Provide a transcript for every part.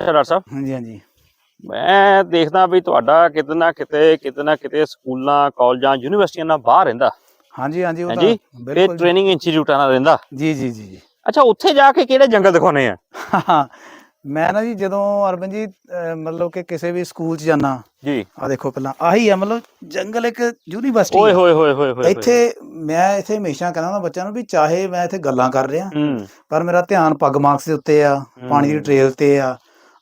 Doctor ਸਾਹਿਬ? ਹਾਂਜੀ ਹਾਂਜੀ। ਮੈਂ ਦੇਖਦਾ ਵੀ ਤੁਹਾਡਾ ਕਿਤੇ ਨਾ ਕਿਤੇ ਕਿਤੇ ਨਾ ਕਿਤੇ ਸਕੂਲਾਂ ਕਾਲਜਾਂ ਯੂਨੀਵਰਸਿਟੀਆਂ ਨਾਲ ਬਾਹਰ ਰਹਿੰਦਾ। ਹਾਂਜੀ ਹਾਂਜੀ ਉਹ ਹਾਂਜੀ? ਤਾਂ ਤੇ ਬਿਲਕੁਲ ਟ੍ਰੇਨਿੰਗ ਇੰਸਟੀਚਿਊਟਾਂ ਨਾਲ ਰਹਿੰਦਾ। ਜੀ ਜੀ ਜੀ ਜੀ। ਅੱਛਾ ਉੱਥੇ ਜਾ ਕੇ ਕਿਹੜੇ ਜੰਗਲ ਦਿਖਾਉਣੇ ਆ? ਹਾਂ, ਮੈਂ ਨਾ ਜੀ ਜਦੋਂ ਅਰਵਿੰਦ ਜੀ ਅਹ, ਮਤਲਬ ਕਿ ਕਿਸੇ ਵੀ ਸਕੂਲ 'ਚ ਜਾਣਾ ਜੀ। ਆ ਦੇਖੋ ਪਹਿਲਾਂ ਆਹੀ ਆ ਮਤਲਬ ਜੰਗਲ ਇੱਕ ਯੂਨੀਵਰਸਿਟੀ ਓਏ। ਹੋਏ ਹੋਏ ਹੋਏ ਹੋਏ ਇੱਥੇ ਮੈਂ ਇੱਥੇ ਹਮੇਸ਼ਾ ਕਹਿੰਦਾ ਹੁੰਦਾ ਬੱਚਿਆਂ ਨੂੰ ਵੀ ਚਾਹੇ ਮੈਂ ਇੱਥੇ ਗੱਲਾਂ ਕਰ ਰਿਹਾ ਹੂੰ। ਪਰ ਮੇਰਾ ਧਿਆਨ ਪੱਗ ਮਾਰਕਸ ਦੇ ਉੱਤੇ ਆ ਪਾਣੀ ਦੀ ਹੂੰ। ਟ੍ਰੇਲ ਤੇ ਆ।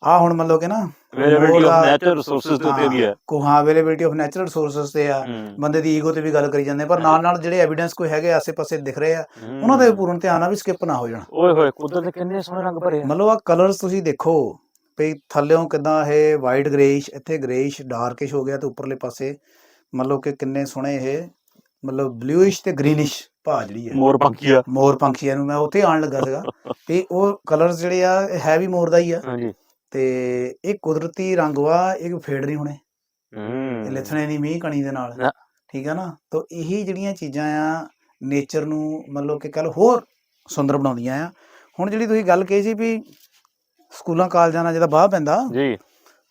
ਆ ਹੁਣ ਮਤਲਬ ਕਿ ਨਾ ਅਵੇਲੇਬਿਲਟੀ ਆਫ ਨੈਚੁਰਲ ਰਿਸੋਰਸਸ ਤੇ ਉੱਤੇ ਵੀ ਹੈ। ਕੋ ਹਾਂ ਅਵੇਲੇਬਿਲਟੀ ਆਫ ਨੈਚੁਰਲ ਰਿਸੋਰਸਸ ਤੇ ਆ। ਬੰਦੇ ਦੀ ਈਗੋ ਤੇ ਵੀ ਗੱਲ ਕਰੀ ਜਾਂਦੇ ਪਰ ਨਾਲ ਨਾਲ ਜਿਹੜੇ ਐਵੀਡੈਂਸ ਕੋਈ ਹੈਗੇ ਆਸੇ-ਪਾਸੇ ਦਿਖ ਰਹੇ ਆ ਉਹਨਾਂ ਦਾ ਵੀ ਪੂਰਨ ਧਿਆਨ ਆ ਵੀ ਸਕਿਪ ਨਾ ਹੋ ਜਾਣ। ਓਏ ਹੋਏ ਕੁਦਰਤ ਦੇ ਕਿੰਨੇ ਸੋਹਣੇ ਰੰਗ ਭਰੇ ਆ। ਮਤਲਬ ਆ ਕਲਰਸ ਤੁਸੀਂ ਦੇਖੋ ਵੀ ਥੱਲਿਓਂ ਕਿਦਾਂ ਇਹ ਵਾਈਟ ਗ੍ਰੇਇਸ਼ ਇੱਥੇ ਗ੍ਰੇਇਸ਼ ਡਾਰਕਿਸ਼ ਹੋ ਗਿਆ ਤੇ ਉੱਪਰਲੇ ਪਾਸੇ ਮਤਲਬ ਕਿ ਕਿੰਨੇ ਸੋਹਣੇ ਇਹ ਮਤਲਬ ਬਲੂਇਸ਼ ਤੇ ਗ੍ਰੀਨਿਸ਼ ਭਾ ਜਿਹੜੀ ਹੈ। ਮੋਰ ਪੰਖੀਆ ਮੋਰ ਪੰਖੀਆਂ ਨੂੰ ਮੈਂ ਉੱਥੇ ਆਉਣ ਲੱਗਾ ਸੀਗਾ। ਤੇ ਉਹ ਕਲਰਸ ਜਿਹੜੇ ਆ ਇਹ ਹੈ ਵੀ ਮੋਰ ਦਾ ਹੀ ਆ। ਹਾਂਜੀ। ਤੇ ਇਹ ਕੁਦਰਤੀ ਰੰਗ ਵਾ ਇਹ ਫੇਡ ਨਹੀਂ ਹੋਣੇ। ਇਹ ਹੂੰ। ਲਿਥਣੇ ਨਹੀਂ ਮੀਂਹ ਕਣੀ ਦੇ ਨਾਲ। ਨਾ। ਠੀਕ ਆ ਨਾ? ਤਾਂ ਇਹੀ ਜਿਹੜੀਆਂ ਚੀਜ਼ਾਂ ਆ ਨੇਚਰ ਨੂੰ ਮਤਲਬ ਕਿ ਕੱਲ ਹੋਰ ਸੁੰਦਰ ਬਣਾਉਂਦੀਆਂ ਆ। ਹੁਣ ਜਿਹੜੀ ਤੁਸੀਂ ਗੱਲ ਕਹੀ ਸੀ ਵੀ ਸਕੂਲਾਂ ਕਾਲਜਾਂ ਨਾਲ ਜਿਹਦਾ ਬਾਹ ਪੈਂਦਾ ਜੀ।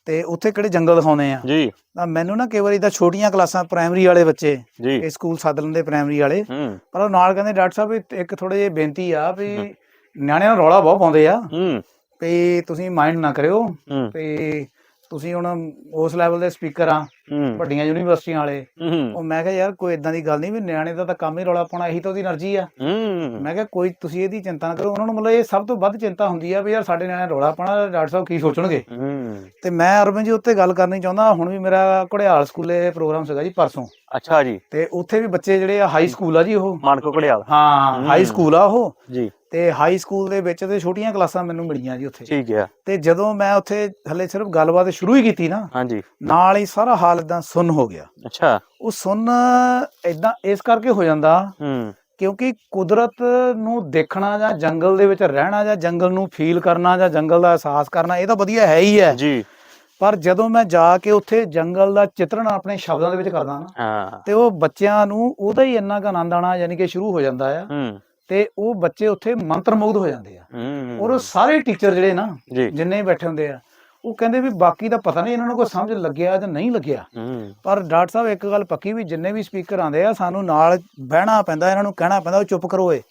ਤੇ ਉੱਥੇ ਕਿਹੜੇ ਜੰਗਲ ਦਿਖਾਉਂਦੇ ਆ? ਜੀ। ਤਾਂ ਮੈਨੂੰ ਨਾ ਕਈ ਵਾਰੀ ਤਾਂ ਛੋਟੀਆਂ ਕਲਾਸਾਂ ਪ੍ਰਾਇਮਰੀ ਵਾਲੇ ਬੱਚੇ ਜੀ। ਇਹ ਸਕੂਲ ਸੱਦ ਲੈਂਦੇ ਪ੍ਰਾਇਮਰੀ ਵਾਲੇ। ਹੂੰ। ਪਰ ਉਹ ਨਾਲ ਕਹਿੰਦੇ ਡਾਕਟਰ ਸਾਹਿਬ ਵੀ ਇੱਕ ਥੋੜੇ ਜਿਹੇ ਬੇਨਤੀ ਆ ਵੀ ਨਿਆਣਿਆਂ ਨੂੰ ਰੌਲਾ ਬਹੁਤ ਪਾਉਂਦੇ ਆ। ਹੂੰ। ਤੇ ਤੁਸੀਂ ਮਾਈਂਡ ਨਾ ਕਰਿਓ ਤੇ ਤੁਸੀਂ ਹੁਣ ਉਸ ਲੈਵਲ ਦੇ ਸਪੀਕਰ ਆ ਵੱਡੀਆਂ ਯੂਨੀਵਰਸਿਟੀਆਂ ਵਾਲੇ। ਉਹ ਮੈਂ ਕਿਹਾ ਯਾਰ ਕੋਈ ਇਦਾਂ ਦੀ ਗੱਲ ਨਹੀਂ ਵੀ ਨਿਆਣੇ ਦਾ ਤਾਂ ਕੰਮ ਹੀ ਰੌਲਾ ਪਾਉਣਾ ਇਹੀ ਤਾਂ ਉਹਦੀ એનર્ਜੀ ਆ। ਮੈਂ ਕਿਹਾ ਕੋਈ ਤੁਸੀਂ ਇਹਦੀ ਚਿੰਤਾ ਨਾ ਕਰੋ। ਉਹਨਾਂ ਨੂੰ ਮਤਲਬ ਇਹ ਸਭ ਤੋਂ ਵੱਧ ਚਿੰਤਾ ਹੁੰਦੀ ਆ ਵੀ ਯਾਰ ਸਾਡੇ ਨਿਆਣੇ ਰੌਲਾ ਪਾਉਣਾ ਡਾਕਟਰ ਸਾਹਿਬ ਕੀ ਸੋਚਣਗੇ? ਤੇ ਮੈਂ ਅਰਵਿੰਦ ਜੀ ਉੱਤੇ ਗੱਲ ਕਰਨੀ ਚਾਹੁੰਦਾ ਹੁਣ ਵੀ ਮੇਰਾ ਘੜਿਆਲ ਸਕੂਲੇ ਪ੍ਰੋਗਰਾਮ ਸੀਗਾ ਜੀ ਪਰਸੋਂ। ਅੱਛਾ ਜੀ। ਤੇ ਉੱਥੇ ਵੀ ਬੱਚੇ ਜਿਹੜੇ ਆ ਹਾਈ ਸਕੂਲ ਆ ਜੀ ਉਹ। ਮਾਨਕੋ ਕੜਿਆਲ ਹਾਂ ਹਾਈ ਸਕੂਲ ਆ ਉਹ। ਜੀ। ਤੇ ਹਾਈ ਸਕੂਲ ਦੇ ਵਿੱਚ ਤੇ ਛੋਟੀਆਂ ਕਲਾਸਾਂ ਮੈਨੂੰ ਮਿਲੀਆਂ ਜੀ ਉੱਥੇ। ਠੀਕ ਹੈ ਤੇ ਜਦੋਂ ਮੈਂ ਉੱਥੇ ਹਲੇ ਸਿਰਫ ਗੱਲਬਾਤ ਸ਼ੁਰੂ ਹੀ ਕੀਤੀ ਨਾ ਹਾਂਜੀ। ਨਾਲ ਹੀ ਸਾਰਾ ਹਾਲ ਇਦਾਂ ਸੁੰਨ ਹੋ ਗਿਆ। ਅੱਛਾ। ਉਹ ਸੁੰਨ ਇਦਾਂ ਇਸ ਕਰਕੇ ਹੋ ਜਾਂਦਾ ਹੂੰ। ਕਿਉਂਕਿ ਕੁਦਰਤ ਨੂੰ ਦੇਖਣਾ ਜਾਂ ਜੰਗਲ ਦੇ ਵਿੱਚ ਰਹਿਣਾ ਜਾਂ ਜੰਗਲ ਨੂੰ ਫੀਲ ਕਰਨਾ ਜਾਂ ਜੰਗਲ ਦਾ ਅਹਿਸਾਸ ਕਰਨਾ ਇਹ ਤਾਂ ਵਧੀਆ ਹੈ ਹੀ ਹੈ। ਜੀ। ਪਰ ਜਦੋਂ ਮੈਂ ਜਾ ਕੇ ਉੱਥੇ ਜੰਗਲ ਦਾ ਚਿੱਤਰਣ ਆਪਣੇ ਸ਼ਬਦਾਂ ਦੇ ਵਿੱਚ ਕਰਦਾ ਨਾ ਹਾਂ। ਤੇ ਉਹ ਬੱਚਿਆਂ ਨੂੰ ਉਹਦਾ ਹੀ ਇੰਨਾ ਕੁ ਆਨੰਦ ਆਣਾ ਯਾਨੀ ਕਿ ਸ਼ੁਰੂ ਹੋ ਜਾਂਦਾ ਆ। ਹੂੰ। ਤੇ ਉਹ ਬੱਚੇ ਉੱਥੇ ਮੰਤਰਮੁਗਧ ਹੋ ਜਾਂਦੇ ਆ। ਔਰ ਉਹ ਸਾਰੇ ਟੀਚਰ ਜਿਹੜੇ ਨਾ ਜਿੰਨੇ ਵੀ ਬੈਠੇ ਹੁੰਦੇ ਆ ਉਹ ਕਹਿੰਦੇ ਵੀ ਬਾਕੀ ਦਾ ਪਤਾ ਨਹੀਂ ਇਹਨਾਂ ਨੂੰ ਕੋਈ ਸਮਝ ਲੱਗਿਆ ਜਾਂ ਨਹੀਂ ਲੱਗਿਆ। ਪਰ ਡਾਕਟਰ ਸਾਹਿਬ ਇੱਕ ਗੱਲ ਪੱਕੀ ਵੀ ਜਿੰਨੇ ਵੀ ਸਪੀਕਰ ਆਉਂਦੇ ਆ ਸਾਨੂੰ ਨਾਲ ਬਹਿਣਾ ਪੈਂਦਾ ਇਹਨਾਂ ਨੂੰ ਕਹਿਣਾ ਪੈਂਦਾ ਉਹ ਚੁੱਪ ਕਰੋ ਏ